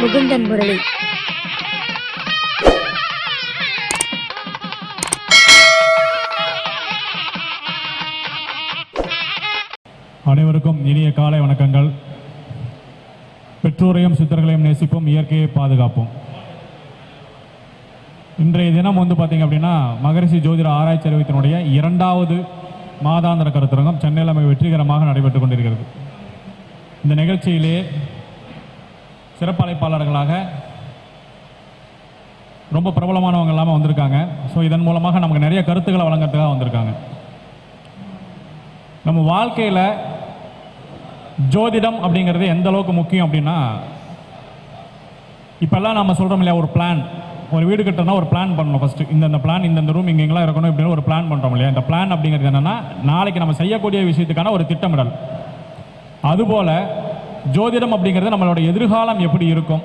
முகுந்தன் முரளி. அனைவருக்கும் இனிய காலை வணக்கங்கள். பெற்றோரையும் சித்தர்களையும் நேசிப்போம் இயற்கையை பாதுகாப்போம். இன்றைய தினம் வந்து பார்த்தீங்க அப்படின்னா மகரிஷி ஜோதிட ஆராய்ச்சி அறிவித்தினுடைய இரண்டாவது மாதாந்திர கருத்தரங்கம் சென்னையில் மிக வெற்றிகரமாக நடைபெற்றுக் கொண்டிருக்கிறது. இந்த நிகழ்ச்சியிலே சிறப்பழைப்பாளர்களாக ரொம்ப பிரபலமானவங்க எல்லாமே வந்திருக்காங்க. ஸோ இதன் மூலமாக நமக்கு நிறைய கருத்துக்களை வழங்குறதுக்காக வந்திருக்காங்க. நம்ம வாழ்க்கையில் ஜோதிடம் அப்படிங்கிறது எந்த அளவுக்கு முக்கியம் அப்படின்னா இப்போல்லாம் நம்ம சொல்கிறோம் இல்லையா ஒரு பிளான் ஒரு வீடு கட்டணும்னா ஒரு பிளான் பண்ணணும் ஃபஸ்ட்டு இந்தந்த பிளான் இந்தந்த ரூம் இங்கே இங்கெல்லாம் இருக்கணும் இப்படின்னு ஒரு பிளான் பண்ணுறோம் இல்லையா? இந்த பிளான் அப்படிங்கிறது என்னென்னா நாளைக்கு நம்ம செய்யக்கூடிய விஷயத்துக்கான ஒரு திட்டமிடல். அதுபோல் ஜோதிடம் அப்படிங்கிறது நம்மளோட எதிர்காலம் எப்படி இருக்கும்?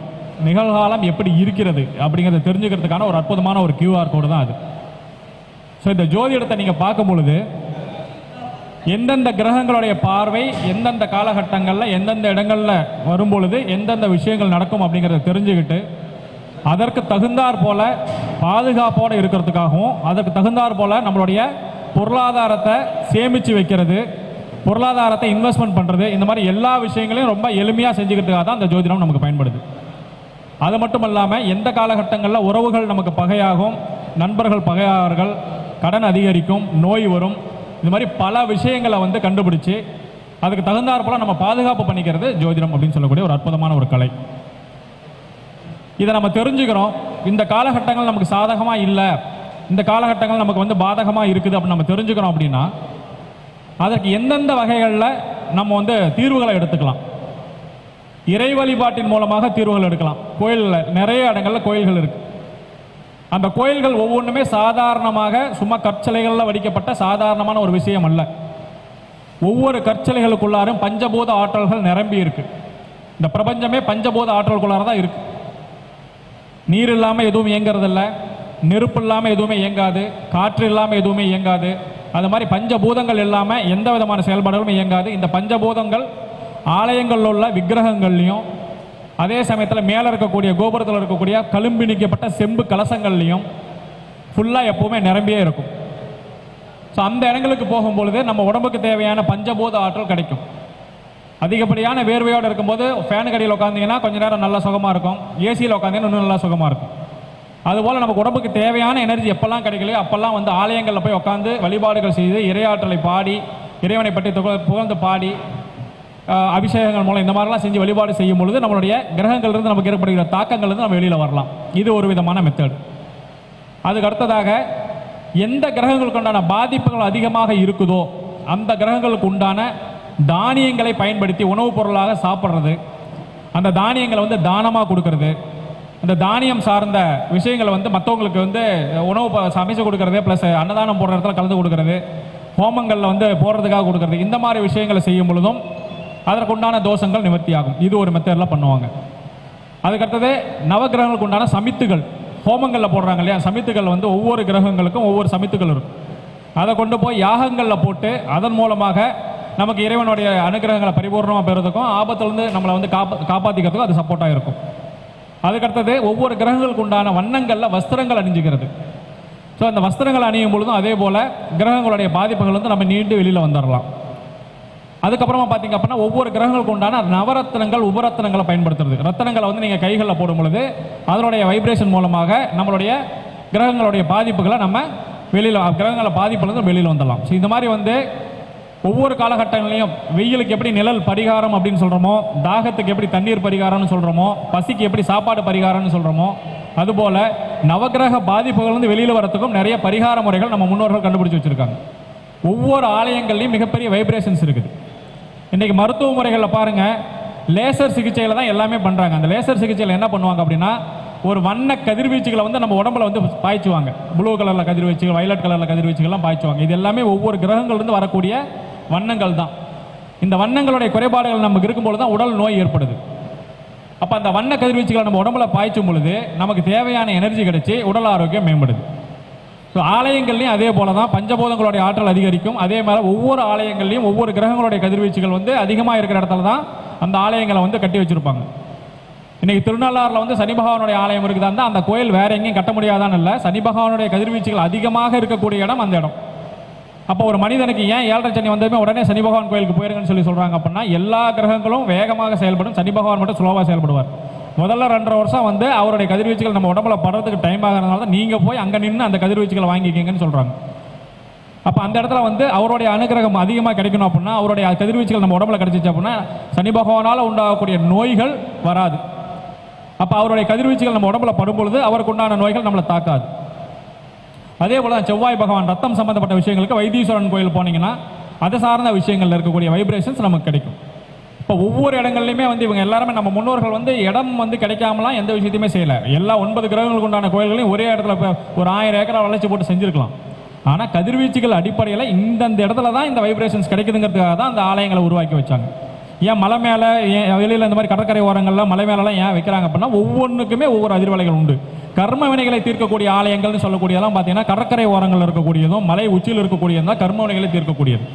நிகழ்காலம் எப்படி இருக்கிறது? அப்படிங்கிறத தெரிஞ்சுக்கிறதுக்கான ஒரு அற்புதமான ஒரு கியூஆர் கோடு தான் அது. ஸோ இந்த ஜோதிடத்தை நீங்கள் பார்க்கும் பொழுது எந்தெந்த கிரகங்களுடைய பார்வை எந்தெந்த காலகட்டங்களில் எந்தெந்த இடங்களில் வரும்பொழுது எந்தெந்த விஷயங்கள் நடக்கும் அப்படிங்கிறத தெரிஞ்சுக்கிட்டு அதற்கு தகுந்தாற் போல பாதுகாப்போடு இருக்கிறதுக்காகவும் அதற்கு தகுந்தாற் போல நம்மளுடைய பொருளாதாரத்தை சேமித்து வைக்கிறது பொருளாதாரத்தை இன்வெஸ்ட்மெண்ட் பண்ணுறது இந்த மாதிரி எல்லா விஷயங்களையும் ரொம்ப எளிமையாக செஞ்சுக்கிறதுக்காக தான் அந்த ஜோதிடம் நமக்கு பயன்படுது. அது மட்டும் இல்லாமல் எந்த காலகட்டங்களில் உறவுகள் நமக்கு பகையாகும் நண்பர்கள் பகையாளர்கள் கடன் அதிகரிக்கும் நோய் வரும் இந்த மாதிரி பல விஷயங்களை வந்து கண்டுபிடிச்சு அதுக்கு தகுந்தாற் நம்ம பாதுகாப்பு பண்ணிக்கிறது ஜோதிடம் அப்படின்னு சொல்லக்கூடிய ஒரு அற்புதமான ஒரு கலை. இதை நம்ம தெரிஞ்சுக்கிறோம். இந்த காலகட்டங்கள் நமக்கு சாதகமாக இல்லை இந்த காலகட்டங்கள் நமக்கு வந்து பாதகமாக இருக்குது அப்படின்னு நம்ம தெரிஞ்சுக்கிறோம் அப்படின்னா அதற்கு எந்தெந்த வகைகளில் நம்ம வந்து தீர்வுகளை எடுத்துக்கலாம்? இறை வழிபாட்டின் மூலமாக தீர்வுகள் எடுக்கலாம். கோயிலில் நிறைய இடங்களில் கோயில்கள் இருக்கு. அந்த கோயில்கள் ஒவ்வொன்றுமே சாதாரணமாக சும்மா கற்சிலைகளில் வடிக்கப்பட்ட சாதாரணமான ஒரு விஷயம் அல்ல. ஒவ்வொரு கற்சிலைகளுக்குள்ளாரும் பஞ்சபூத ஆற்றல்கள் நிரம்பி இருக்கு. இந்த பிரபஞ்சமே பஞ்சபூத ஆற்றல்குள்ளார தான் இருக்கு. நீர் இல்லாமல் எதுவும் இயங்கிறதில்ல. நெருப்பு இல்லாமல் எதுவுமே இயங்காது. காற்று இல்லாமல் எதுவுமே இயங்காது. அது மாதிரி பஞ்சபூதங்கள் இல்லாமல் எந்த விதமான செயல்பாடுகளும் இயங்காது. இந்த பஞ்சபூதங்கள் ஆலயங்களில் உள்ள விக்கிரகங்கள்லையும் அதே சமயத்தில் மேலே இருக்கக்கூடிய கோபுரத்தில் இருக்கக்கூடிய கலும்பிணிக்கப்பட்ட செம்பு கலசங்கள்லையும் ஃபுல்லாக எப்போவுமே நிரம்பியே இருக்கும். ஸோ அந்த இடங்களுக்கு போகும்பொழுது நம்ம உடம்புக்கு தேவையான பஞ்சபூத ஆற்றல் கிடைக்கும். அதிகப்படியான வேர்வையோடு இருக்கும்போது ஃபேன் கடையில் உட்காந்தீங்கன்னா கொஞ்சம் நேரம் நல்லா சுகமாக இருக்கும். ஏசியில் உட்காந்திங்கன்னா இன்னும் நல்லா சுகமாக இருக்கும். அதுபோல் நமக்கு உடம்புக்கு தேவையான எனர்ஜி எப்பெல்லாம் கிடைக்கலையோ அப்போல்லாம் வந்து ஆலயங்களில் போய் உட்காந்து வழிபாடுகள் செய்து இறையாற்றலை பாடி இறைவனை பற்றி துக- புகழ்ந்து பாடி அபிஷேகங்கள் மூலம் இந்த மாதிரிலாம் செஞ்சு வழிபாடு செய்யும் பொழுது நம்மளுடைய கிரகங்கள்லேருந்து நமக்கு ஏற்படுகிற தாக்கங்கள்லேருந்து நம்ம வெளியில் வரலாம். இது ஒரு விதமான மெத்தட் அதுக்கு அடுத்ததாக எந்த கிரகங்களுக்கு உண்டான பாதிப்புகள் அதிகமாக இருக்குதோ அந்த கிரகங்களுக்கு உண்டான தானியங்களை பயன்படுத்தி உணவுப் பொருளாக சாப்பிட்றது அந்த தானியங்களை வந்து தானமாக கொடுக்கறது அந்த தானியம் சார்ந்த விஷயங்களை வந்து மற்றவங்களுக்கு வந்து உணவு ப- சமைச்சு கொடுக்கறது ப்ளஸ் அன்னதானம் போடுற இடத்துல கலந்து கொடுக்கறது ஹோமங்களில் வந்து போடுறதுக்காக கொடுக்கறது இந்த மாதிரி விஷயங்களை செய்யும் பொழுதும் அதற்குண்டான தோஷங்கள் நிவர்த்தியாகும். இது ஒரு மெத்தடில் பண்ணுவாங்க. அதுக்கடுத்தது நவகிரகங்களுக்கு உண்டான சமித்துகள். ஹோமங்களில் போடுறாங்க இல்லையா? சமித்துகள் வந்து ஒவ்வொரு கிரகங்களுக்கும் ஒவ்வொரு சமித்துகள் இருக்கும் அதை கொண்டு போய் யாகங்களில் போட்டு அதன் மூலமாக நமக்கு இறைவனுடைய அனுகிரகங்களை பரிபூர்ணமாக பெறுறதுக்கும் ஆபத்துலேருந்து நம்மளை வந்து காப்பா காப்பாற்றிக்கிறதுக்கும் அது சப்போர்ட்டாக இருக்கும். அதுக்கடுத்தது ஒவ்வொரு கிரகங்களுக்கு உண்டான வண்ணங்களில் வஸ்திரங்கள் அணிஞ்சுக்கிறது ஸோ அந்த வஸ்திரங்கள் அணியும் பொழுதும் அதே போல் கிரகங்களுடைய பாதிப்புகள் வந்து நம்ம நீண்டு வெளியில் வந்துடலாம் அதுக்கப்புறமா பார்த்தீங்க அப்படின்னா ஒவ்வொரு கிரகங்களுக்கு உண்டான நவரத்னங்கள் உபரத்னங்களை பயன்படுத்துறது. ரத்தனங்களை வந்து நீங்கள் கைகளில் போடும் பொழுது அதனுடைய வைப்ரேஷன் மூலமாக நம்மளுடைய கிரகங்களுடைய பாதிப்புகளை நம்ம வெளியில் கிரகங்களை பாதிப்புலேருந்து வெளியில் வந்துடலாம் ஸோ இந்த மாதிரி வந்து ஒவ்வொரு காலகட்டங்களையும் வெயிலுக்கு எப்படி நிழல் பரிகாரம் அப்படின்னு சொல்கிறோமோ தாகத்துக்கு எப்படி தண்ணீர் பரிகாரம்னு சொல்கிறோமோ பசிக்கு எப்படி சாப்பாடு பரிகாரம்னு சொல்கிறோமோ அதுபோல் நவக்கிரக பாதிப்புகள் வந்து வெளியில் வரத்துக்கும் நிறைய பரிகார முறைகள் நம்ம முன்னோர்கள் கண்டுபிடிச்சி வச்சுருக்காங்க. ஒவ்வொரு ஆலயங்கள்லையும் மிகப்பெரிய வைப்ரேஷன்ஸ் இருக்குது. இன்றைக்கி மருத்துவ முறைகளில் பாருங்கள் லேசர் சிகிச்சையில் தான் எல்லாமே பண்ணுறாங்க அந்த லேசர் சிகிச்சையில் என்ன பண்ணுவாங்க அப்படின்னா ஒரு வண்ண கதிர்வீச்சுகளை வந்து நம்ம உடம்புல வந்து பாய்ச்சுவாங்க. ப்ளூ கலரில் கதிர்வீச்சுகள் வயலட் கலரில் கதிர்வீச்சுகள்லாம் பாய்ச்சுவாங்க. இது எல்லாமே ஒவ்வொரு கிரகங்கள்லேருந்து வரக்கூடிய வண்ணங்கள் தான் இந்த வண்ணங்களுடைய குறைபாடுகள் நமக்கு இருக்கும்போது தான் உடல் நோய் ஏற்படுது. அப்போ அந்த வண்ண கதிர்வீச்சுகளை நம்ம உடம்புல பாய்ச்சும் பொழுது நமக்கு தேவையான எனர்ஜி கிடைச்சி உடல் ஆரோக்கியம் மேம்படுது. ஸோ ஆலயங்கள்லையும் அதே போல தான் பஞ்சபூதங்களுடைய ஆற்றல் அதிகரிக்கும். அதே மாதிரி ஒவ்வொரு ஆலயங்கள்லையும் ஒவ்வொரு கிரகங்களுடைய கதிர்வீச்சுகள் வந்து அதிகமாக இருக்கிற இடத்துல தான் அந்த ஆலயங்களை வந்து கட்டி வச்சிருப்பாங்க. இன்றைக்கி திருநள்ளாறில் வந்து சனி பகவானுடைய ஆலயம் இருக்குதா அந்த கோயில் வேற எங்கேயும் கட்ட முடியாதான்னு இல்லை. சனி பகவானுடைய கதிர்வீச்சுகள் அதிகமாக இருக்கக்கூடிய இடம் அந்த இடம். அப்போ ஒரு மனிதனுக்கு ஏன் ஏழரை சனி வந்ததுமே உடனே சனி பகவான் கோயிலுக்கு போயிருங்கன்னு சொல்லி சொல்றாங்க அப்படின்னா எல்லா கிரகங்களும் வேகமாக செயல்படும். சனி பகவான் மட்டும் ஸ்லோவாக செயல்படுவார். முதல்ல ரெண்டரை வருஷம் வந்து அவருடைய கதிர்வீச்சுகள் நம்ம உடம்புல படுறதுக்கு டைம் ஆகிறதுனால தான் நீங்கள் போய் அங்கே நின்று அந்த கதிர்வீச்சுகளை வாங்கிக்கிங்கன்னு சொல்கிறாங்க அப்போ அந்த இடத்துல வந்து அவருடைய அனுகிரகம் அதிகமாக கிடைக்கணும் அப்படின்னா அவருடைய கதிர்வீச்சுகள் நம்ம உடம்புல கிடைச்சிச்சு அப்படின்னா சனி பகவானால் உண்டாகக்கூடிய நோய்கள் வராது. அப்போ அவருடைய கதிர்வீச்சுகள் நம்ம உடம்புல படும்பொழுது அவருக்கு உண்டான நோய்கள் நம்மளை தாக்காது. அதே போல தான் செவ்வாய் பகவான் ரத்தம் சம்பந்தப்பட்ட விஷயங்களுக்கு வைத்தீஸ்வரன் கோயில் போனீங்கன்னா அது சார்ந்த விஷயங்களில் இருக்கக்கூடிய வைப்ரேஷன்ஸ் நமக்கு கிடைக்கும். இப்போ ஒவ்வொரு இடங்கள்லையுமே வந்து இவங்க எல்லாருமே நம்ம முன்னோர்கள் வந்து இடம் வந்து கிடைக்காமலாம் எந்த விஷயத்தையுமே செய்யலை. எல்லா ஒன்பது கிரகங்களுக்கு உண்டான கோயில்களையும் ஒரே இடத்துல ஒரு ஆயிரம் ஏக்கரா வளர்ச்சி போட்டு செஞ்சிருக்கலாம். ஆனால் கதிர்வீச்சுகள் அடிப்படையில் இந்தந்த இடத்துல தான் இந்த வைப்ரேஷன்ஸ் கிடைக்குதுங்கிறதுக்காக தான் அந்த ஆலயங்களை உருவாக்கி வச்சாங்க. ஏன் மலை மேலே ஏன் வெளியில் இந்த மாதிரி கடற்கரை ஓரங்களில் மலை மேலெலாம் ஏன் வைக்கிறாங்க அப்படின்னா ஒவ்வொன்றுக்குமே ஒவ்வொரு அதிர்வலைகள் உண்டு. கர்ம வினைகளை தீர்க்கக்கூடிய ஆலயங்கள்னு சொல்லக்கூடியதெல்லாம் பார்த்தீங்கன்னா கடற்கரை ஓரங்கள் இருக்கக்கூடியதும் மலை உச்சியில் இருக்கக்கூடியதும் தான் கர்ம வினைகளை தீர்க்கக்கூடியது.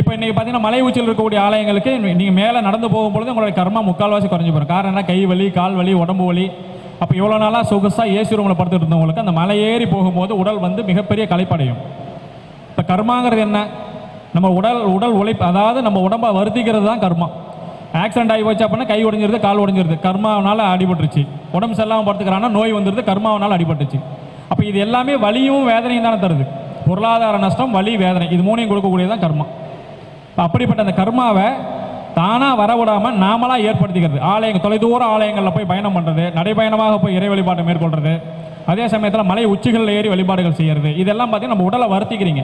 இப்போ இன்றைக்கி பார்த்தீங்கன்னா மலை உச்சியில் இருக்கக்கூடிய ஆலயங்களுக்கு நீங்கள் மேலே நடந்து போகும்பொழுது உங்களுடைய கர்மம் முக்கால்வாசி குறைஞ்சி போகும் காரணம் என்ன? கை வலி கால் வலி உடம்பு வலி. அப்போ இவ்வளோ நாளாக சொகுசாக ஏசி ரூமில் படுத்துட்டு இருந்தவங்களுக்கு அந்த மலை ஏறி போகும்போது உடல் வந்து மிகப்பெரிய களைப்படையும். இப்போ கர்மாங்கிறது என்ன? நம்ம உடல் உடல் உழைப்பு அதாவது நம்ம உடம்பை வருத்திக்கிறது தான் கர்மம் ஆக்சிடென்ட் ஆகி போச்சு அப்படின்னா கை உடஞ்சிருது கால் உடஞ்சிருது கர்மாவனால அடிபட்டுருச்சு. உடம்பு சரியில்லாமல் படுத்துக்கிறான்னா நோய் வந்துருது கர்மாவனால அடிபட்டுச்சு அப்போ இது எல்லாமே வலியும் வேதனையும் தானே தருது. பொருளாதார நஷ்டம் வலி வேதனை. இது மூணையும் கொடுக்கக்கூடியது தான் கர்மா. அப்படிப்பட்ட அந்த கர்மாவை தானாக வரவிடாமல் நாமளாக ஏற்படுத்திக்கிறது. ஆலயங்கள் தொலைதூர ஆலயங்களில் போய் பயணம் பண்ணுறது நடைபயணமாக போய் இறை வழிபாட்டை மேற்கொள்கிறது அதே சமயத்தில் மலை உச்சிகளில் ஏறி வழிபாடுகள் செய்கிறது இதெல்லாம் பார்த்தீங்கன்னா நம்ம உடலை வருத்திக்கிறீங்க.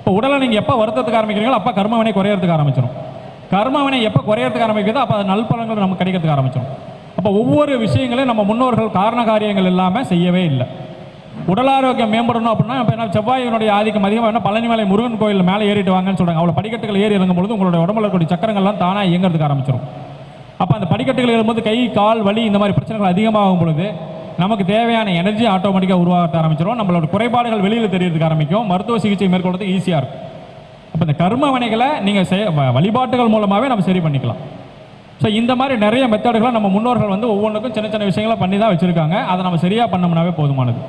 இப்போ உடலை நீங்கள் எப்போ வருத்தத்துக்கு ஆரம்பிக்கிறீங்களோ அப்போ கர்மவினை குறையறதுக்கு ஆரம்பிச்சிடும் கர்மவினை எப்போ குறையறதுக்கு ஆரம்பிக்குதோ அப்போ அது நல்பலங்கள் நமக்கு கிடைக்கிறதுக்கு ஆரம்பிச்சோம் அப்போ ஒவ்வொரு விஷயங்களையும் நம்ம முன்னோர்கள் காரண காரியங்கள் இல்லாமல் செய்யவே இல்லை. உடல் ஆரோக்கியம் மேம்படணும் அப்படின்னா இப்போ என்ன செவ்வாயினுடைய ஆதிக்கம் அதிகமாக என்ன பழனிமலை முருகன் கோயில் மேலே ஏறிட்டு வாங்கன்னு சொல்கிறாங்க அவ்வளோ படிக்கட்டுகள் ஏறி இறங்கும் பொழுது உங்களுடைய உடம்புல இருக்கக்கூடிய சக்கரங்கள்லாம் தானாக இயங்கிறதுக்கு ஆரம்பிச்சிடும் அப்போ அந்த படிக்கட்டுகள் ஏறும்போது கை கால் வலி இந்த மாதிரி பிரச்சனைகள் அதிகமாகும் பொழுது நமக்கு தேவையான எனர்ஜி ஆட்டோமேட்டிக்காக உருவாக ஆரம்பிச்சிடும் நம்மளோட குறைபாடுகள் வெளியில் தெரியறதுக்கு ஆரம்பிக்கும். மருத்துவ சிகிச்சை மேற்கொள்றது ஈஸியாக இருக்கும். அப்போ இந்த கர்ம வினைகளை நீங்கள் செய் வ- வழிபாட்டுகள் மூலமாகவே நம்ம சரி பண்ணிக்கலாம். ஸோ இந்த மாதிரி நிறைய மெத்தடுகளை நம்ம முன்னோர்கள் வந்து ஒவ்வொன்றுக்கும் சின்ன சின்ன விஷயங்களை பண்ணி தான் வச்சுருக்காங்க. அதை நம்ம சரியாக பண்ணோம்னாவே போதுமானது.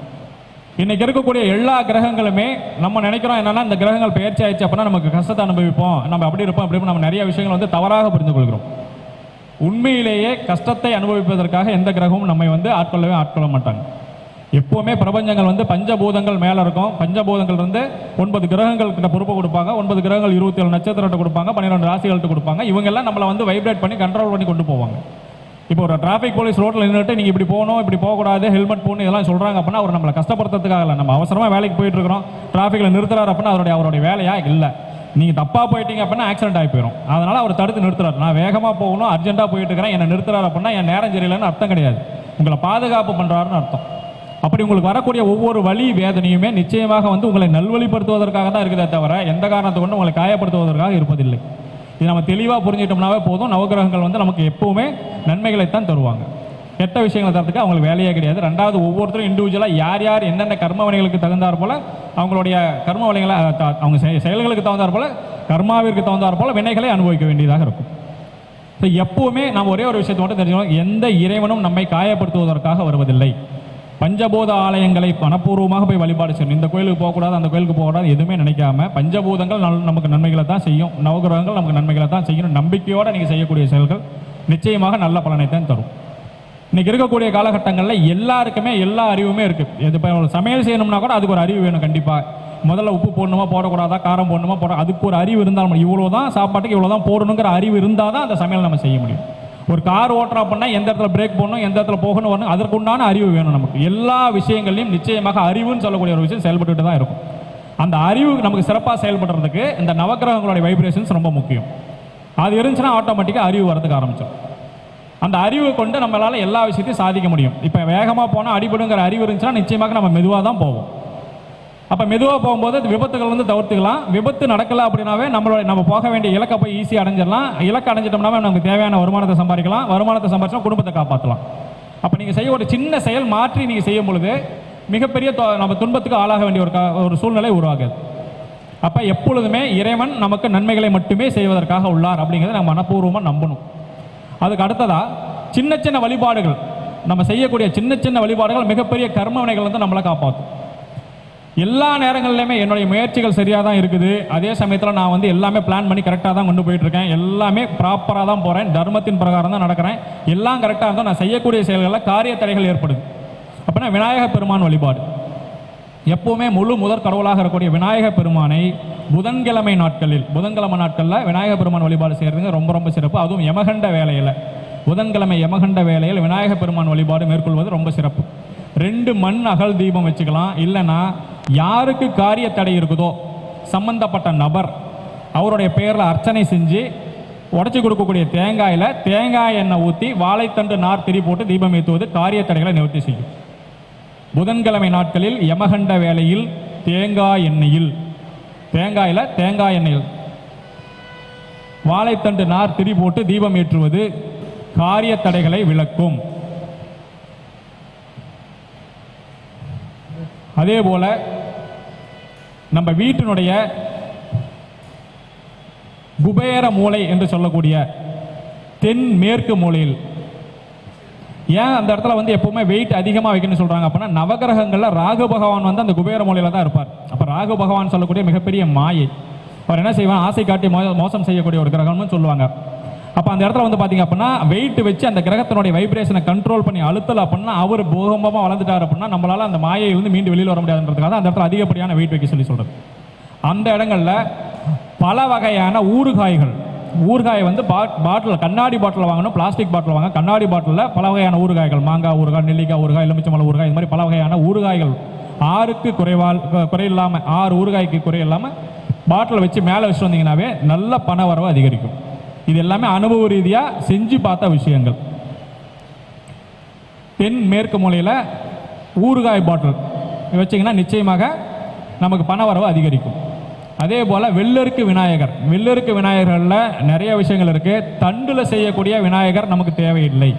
இன்றைக்கி இருக்கக்கூடிய எல்லா கிரகங்களுமே நம்ம நினைக்கிறோம் என்னென்னா இந்த கிரகங்கள் பெயர்ச்சி ஆயிடுச்சு அப்படின்னா நமக்கு கஷ்டத்தை அனுபவிப்போம். நம்ம அப்படி இருப்போம் அப்படி நம்ம நிறைய விஷயங்கள் வந்து தவறாக புரிந்து கொள்கிறோம் உண்மையிலேயே கஷ்டத்தை அனுபவிப்பதற்காக எந்த கிரகமும் நம்மை வந்து ஆட்கொள்ளவே ஆட்கொள்ள மாட்டாங்க. எப்போவுமே பிரபஞ்சங்கள் வந்து பஞ்சபூதங்கள் மேலே இருக்கும். பஞ்சபூதங்கள் இருந்து ஒன்பது கிரகங்கள் கிட்ட பொறுப்பு கொடுப்பாங்க. ஒன்பது கிரகங்கள் இருபத்தி ஏழு நட்சத்திரத்தை கொடுப்பாங்க. பன்னிரெண்டு ராசிகள்கிட்ட கொடுப்பாங்க. இவங்கெல்லாம் நம்மளை வந்து வைப்ரேட் பண்ணி கண்ட்ரோல் பண்ணி கொண்டு போவாங்க. இப்போ ஒரு டிராஃபிக் போலீஸ் ரோட்டில் நின்றுட்டு நீங்கள் இப்படி போகணும் இப்படி போகக்கூடாது ஹெல்மெட் போகணும் இதெல்லாம் சொல்கிறாங்க அப்படின்னா அவர் நம்மளை கஷ்டப்படுத்துறதுக்காக இல்லை. நம்ம அவசரமாக வேலைக்கு போயிட்டு இருக்கிறோம். டிராஃபிக்ல நிறுத்துறாரு அப்படின்னா அவருடைய அவருடைய வேலையா? இல்லை. நீங்கள் தப்பாக போயிட்டீங்க அப்படின்னா ஆக்சிடென்ட் ஆகி போயிடும் அதனால் அவர் தடுத்து நிறுத்துறாரு. நான் வேகமாக போகணும் அர்ஜென்ட்டாக போயிட்டு இருக்கிறேன். என்ன நிறுத்துறாரு அப்படின்னா என் நேரம் சரியில்லைன்னு அர்த்தம் கிடையாது. உங்களை பாதுகாப்பு பண்ணுறாருன்னு அர்த்தம். அப்படி உங்களுக்கு வரக்கூடிய ஒவ்வொரு வழி வேதனையுமே நிச்சயமாக வந்து உங்களை நல்வழிப்படுத்துவதற்காக தான் இருக்குதே தவிர எந்த காரணத்தை கொண்டு உங்களை காயப்படுத்துவதற்காக இருப்பதில்லை. இது நம்ம தெளிவாக புரிஞ்சுக்கிட்டோம்னாவே போதும். நவகிரகங்கள் வந்து நமக்கு எப்பவுமே நன்மைகளைத்தான் தருவாங்க. கெட்ட விஷயங்களை தரத்துக்கு அவங்களுக்கு வேலையே கிடையாது. ரெண்டாவது ஒவ்வொருத்தரும் இண்டிவிஜுவலாக யார் யார் என்னென்ன கர்ம வினைகளுக்கு தகுந்தாற் போல அவங்களுடைய கர்ம வினைகளை த- அவங்க செயல்களுக்கு தகுந்தார் போல கர்மாவிற்கு தகுந்தார் போல வினைகளை அனுபவிக்க வேண்டியதாக இருக்கும். ஸோ எப்பவுமே நாம் ஒரே ஒரு விஷயத்தை மட்டும் தெரிஞ்சுக்கணும். எந்த இறைவனும் நம்மை காயப்படுத்துவதற்காக வருவதில்லை. பஞ்சபூத ஆலயங்களை மனப்பூர்வமாக போய் வழிபாடு செய்யணும். இந்த கோயிலுக்கு போகக்கூடாது அந்த கோயிலுக்கு போகக்கூடாது எதுவுமே நினைக்காம பஞ்சபூதங்கள் நல்- நமக்கு நன்மைகளை தான் செய்யும். நவகிரகங்கள் நமக்கு நன்மைகளை தான் செய்யணும் நம்பிக்கையோடு நீங்கள் செய்யக்கூடிய செயல்கள் நிச்சயமாக நல்ல பலனை தான் தரும். இன்றைக்கி இருக்கக்கூடிய காலகட்டங்களில் எல்லாருக்குமே எல்லா அறிவுமே இருக்குது இது இப்போ ஒரு சமையல் செய்யணும்னா கூட அதுக்கு ஒரு அறிவு வேணும் கண்டிப்பாக முதல்ல உப்பு போடணுமா போடக்கூடாதா காரம் போடணுமா போட அதுக்கு ஒரு அறிவு இருந்தால் இவ்வளோ தான் சாப்பாட்டுக்கு இவ்வளோ தான் போடணுங்கிற அறிவு இருந்தால் தான் அந்த சமையல் நம்ம செய்ய முடியும். ஒரு கார் ஓட்டுறோம் அப்படின்னா எந்த இடத்துல பிரேக் போடணும் எந்த இடத்துல போகணும் வரணும் அதற்குண்டான அறிவு வேணும் நமக்கு. எல்லா விஷயங்களையும் நிச்சயமாக அறிவுன்னு சொல்லக்கூடிய ஒரு விஷயம் செயல்பட்டுட்டு தான் இருக்கும். அந்த அறிவு நமக்கு சிறப்பாக செயல்படுறதுக்கு இந்த நவக்கிரகங்களுடைய வைப்ரேஷன்ஸ் ரொம்ப முக்கியம். அது இருந்துச்சுன்னா ஆட்டோமேட்டிக்காக அறிவு வரதுக்கு ஆரம்பிச்சிடும் அந்த அறிவை கொண்டு நம்மளால் எல்லா விஷயத்தையும் சாதிக்க முடியும். இப்போ வேகமாக போனால் அடிபடுங்கிற அறிவு இருந்துச்சுன்னா நிச்சயமாக நம்ம மெதுவாக தான் போவோம். அப்போ மெதுவாக போகும்போது அது விபத்துகள் வந்து தவிர்த்துக்கலாம். விபத்து நடக்கலை அப்படின்னாவே நம்மளோட நம்ம போக வேண்டிய இலக்கை போய் ஈஸியாக அடைஞ்சிடலாம். இலக்கை அடைஞ்சிட்டோம்னாவே நமக்கு தேவையான வருமானத்தை சம்பாதிக்கலாம். வருமானத்தை சம்பாதிச்சா குடும்பத்தை காப்பாற்றலாம் அப்போ நீங்கள் செய்ய ஒரு சின்ன செயல் மாற்றி நீங்கள் செய்யும் பொழுது மிகப்பெரிய தொ- நம்ம துன்பத்துக்கு ஆளாக வேண்டிய ஒரு கா- ஒரு சூழ்நிலை உருவாகுது. அப்போ எப்பொழுதுமே இறைவன் நமக்கு நன்மைகளை மட்டுமே செய்வதற்காக உள்ளார் அப்படிங்கிறத நம்ம மனப்பூர்வமாக நம்பணும். அதுக்கு அடுத்ததாக சின்ன சின்ன வழிபாடுகள். நம்ம செய்யக்கூடிய சின்ன சின்ன வழிபாடுகள் மிகப்பெரிய கர்ம வினைகள் வந்து நம்மளை காப்பாற்றும் எல்லா நேரங்கள்லையுமே என்னுடைய முயற்சிகள் சரியாக தான் இருக்குது. அதே சமயத்தில் நான் வந்து எல்லாமே பிளான் பண்ணி கரெக்டாக தான் கொண்டு போயிட்டுருக்கேன் எல்லாமே ப்ராப்பராக தான் போகிறேன் தர்மத்தின் பிரகாரம் தான் நடக்கிறேன். எல்லாம் கரெக்டாக இருந்தால் நான் செய்யக்கூடிய செயல்களில் காரிய தடைகள் ஏற்படுது அப்படின்னா விநாயக பெருமான் வழிபாடு. எப்பவுமே முழு முதற் கடவுளாக இருக்கக்கூடிய விநாயக பெருமானை புதன்கிழமை நாட்களில் புதன்கிழமை நாட்களில் விநாயக பெருமான் வழிபாடு செய்கிறதுங்க ரொம்ப ரொம்ப சிறப்பு. அதுவும் யமகண்ட வேலையில் புதன்கிழமை யமகண்ட வேலையில் விநாயக பெருமான் வழிபாடு மேற்கொள்வது ரொம்ப சிறப்பு. ரெண்டு மண் அகல் தீபம் வச்சுக்கலாம். இல்லைன்னா யாருக்கு காரிய தடை இருக்குதோ சம்பந்தப்பட்ட நபர் அவருடைய பெயரில் அர்ச்சனை செஞ்சு உடச்சி கொடுக்கக்கூடிய தேங்காயில் தேங்காய் எண்ணெய் ஊற்றி வாழைத்தண்டு நார் திரி போட்டு தீபம் ஏற்றுவது காரிய தடைகளை நிவர்த்தி செய்யும். புதன்கிழமை நாட்களில் யமகண்ட வேளையில் தேங்காய் எண்ணெயில் தேங்காயில் தேங்காய் எண்ணெயில் வாழைத்தண்டு நார் திரி போட்டு தீபம் ஏற்றுவது காரிய தடைகளை விளக்கும். அதே போல் நம்ம வீட்டினுடைய குபேர மூலை என்று சொல்லக்கூடிய தென் மேற்கு மூலையில். ஏன் அந்த இடத்துல வந்து எப்பவுமே வெயிட் அதிகமாக வைக்கணும்னு சொல்கிறாங்க அப்படின்னா நவகிரகங்களில் ராகு பகவான் வந்து அந்த குபேர மூலையில் தான் இருப்பார். அப்போ ராகு பகவான் சொல்லக்கூடிய மிகப்பெரிய மாயை. அவர் என்ன செய்வான் ஆசை காட்டி மோசம் செய்யக்கூடிய ஒரு கிரகம்னு சொல்லுவாங்க. அப்போ அந்த இடத்துல வந்து பார்த்தீங்க அப்படின்னா வெயிட் வச்சு அந்த கிரகத்தினுடைய வைப்ரேஷனை கண்ட்ரோல் பண்ணி அழுத்தல் அப்படின்னா அவர் பூகம்பமாக வளர்ந்துட்டார் அப்படின்னா நம்மளால் அந்த மாயை வந்து மீண்டும் வெளியில் வர முடியாதுன்றதுக்காக அந்த இடத்துல அதிகப்படியான வெயிட் வைக்க சொல்லி சொல்கிறது அந்த இடங்களில் பல வகையான ஊறுகாய்கள். ஊறுகாய் வந்து பாட் பாட்டில் கண்ணாடி பாட்டில் வாங்கணும் பிளாஸ்டிக் பாட்டில் வாங்க. கண்ணாடி பாட்டிலில் பல வகையான ஊறுகாய்கள். மாங்காய் ஊறுகாய் நெல்லிக்காய் ஊறுகாய் எலுமிச்சம்பழம் ஊறுகாய் இந்த மாதிரி பல வகையான ஊறுகாய்கள். ஆறுக்கு குறைவால் குறையில்லாமல் ஆறு ஊறுகாய்க்கு குறையில்லாமல் பாட்டில் வச்சு மேலே வச்சுட்டு வந்தீங்கன்னாவே நல்ல பண வரவு அதிகரிக்கும். இது எல்லாமே அனுபவ ரீதியாக செஞ்சு பார்த்த விஷயங்கள். தென் மேற்கு மூலையில் ஊறுகாய் பாட்டில் வச்சிங்கன்னா நிச்சயமாக நமக்கு பண வரவு அதிகரிக்கும். அதே போல் வெள்ளருக்கு விநாயகர். வெள்ளருக்கு விநாயகர்களில் நிறைய விஷயங்கள் இருக்குது தண்டில் செய்யக்கூடிய விநாயகர் நமக்கு தேவையில்லை.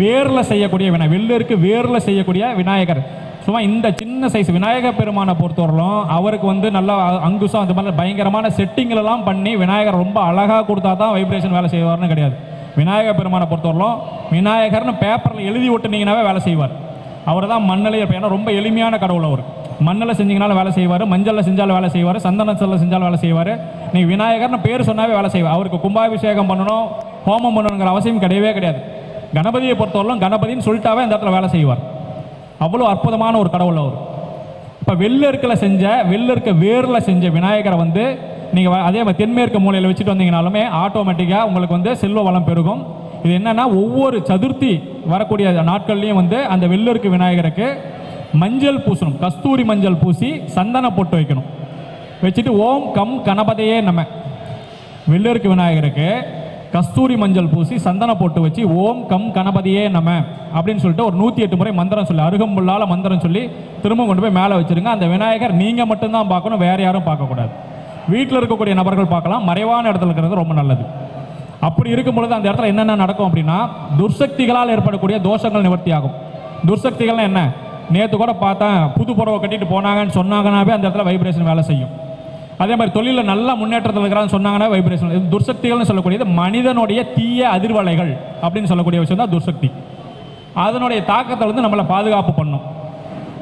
வேரில் செய்யக்கூடிய விநாய வெள்ளருக்கு வேரில் செய்யக்கூடிய விநாயகர். சும்மா இந்த சின்ன சைஸ் விநாயகர் பெருமானை பொறுத்தவரையிலும் அவருக்கு வந்து நல்லா அங்குசம் அந்த மாதிரி பயங்கரமான செட்டிங்களெல்லாம் பண்ணி விநாயகர் ரொம்ப அழகாக கொடுத்தா தான் வைப்ரேஷன் வேலை செய்வார்னு கிடையாது. விநாயகர் பெருமானை பொறுத்தவரையிலும் விநாயகர்னு பேப்பரில் எழுதி ஒட்டுனீங்கன்னாவே வேலை செய்வார். அவர் தான் மண்ணில் ஏன்னா ரொம்ப எளிமையான கடவுள் அவர். மண்ணில் செஞ்சீங்கனாலும் வேலை செய்வார் மஞ்சளில் செஞ்சாலும் வேலை செய்வார் சந்தனத்தில் செஞ்சாலும் வேலை செய்வார். நீ விநாயகர்னு பேர் சொன்னாவே வேலை செய்வார். அவருக்கு கும்பாபிஷேகம் பண்ணணும் ஹோமம் பண்ணணுங்கிற அவசியம் கிடையவே கிடையாது. கணபதியை பொறுத்தவரையிலும் கணபதின்னு சொல்லிட்டாவே அந்த இடத்துல வேலை செய்வார். அவ்வளோ அற்புதமான ஒரு கடவுள் அவர். இப்போ வெள்ளருக்கில் செஞ்ச வெள்ளருக்க வேரில் செஞ்ச விநாயகரை வந்து நீங்கள் அதே மாதிரி தென்மேற்கு மூலையில் வச்சுட்டு வந்தீங்கனாலுமே ஆட்டோமேட்டிக்காக உங்களுக்கு வந்து செல்வ வளம் பெருகும். இது என்னென்னா ஒவ்வொரு சதுர்த்தி வரக்கூடிய நாட்கள்லையும் வந்து அந்த வெள்ளருக்கு விநாயகருக்கு மஞ்சள் பூசணும். கஸ்தூரி மஞ்சள் பூசி சந்தன பொட்டு வைக்கணும். வச்சுட்டு ஓம் கம் கணபதையே நம்ம வெள்ளருக்கு விநாயகருக்கு கஸ்தூரி மஞ்சள் பூசி சந்தனம் போட்டு வச்சு ஓம் கம் கணபதியே நம அப்படின்னு சொல்லிட்டு ஒரு நூற்றி எட்டு முறை மந்திரம் சொல்லி அருகம்புல்லால மந்திரம் சொல்லி திரும்ப கொண்டு போய் மேலே வச்சுருங்க. அந்த விநாயகர் நீங்கள் மட்டும்தான் பார்க்கணும் வேறு யாரும் பார்க்கக்கூடாது. வீட்டில் இருக்கக்கூடிய நபர்கள் பார்க்கலாம் மறைவான இடத்துல இருக்கிறது ரொம்ப நல்லது. அப்படி இருக்கும் பொழுது அந்த இடத்துல என்னென்ன நடக்கும் அப்படின்னா துர்சக்திகளால் ஏற்படக்கூடிய தோஷங்கள் நிவர்த்தி ஆகும் துர்சக்திகள்னா என்ன? நேற்று கூட பார்த்தேன் புது புடவை கட்டிட்டு போனாங்கன்னு சொன்னாங்கன்னாவே அந்த இடத்துல வைப்ரேஷன் வேலை செய்யும். அதே மாதிரி தொழிலில் நல்ல முன்னேற்றத்தில் இருக்கிறான்னு சொன்னாங்கன்னா வைப்ரேஷன் துர்சக்திகள்னு சொல்லக்கூடியது மனிதனுடைய தீய அதிர்வலைகள் அப்படின்னு சொல்லக்கூடிய விஷயம் தான் துர்சக்தி. அதனுடைய தாக்கத்தை வந்து நம்மளை பாதுகாப்பு பண்ணும்.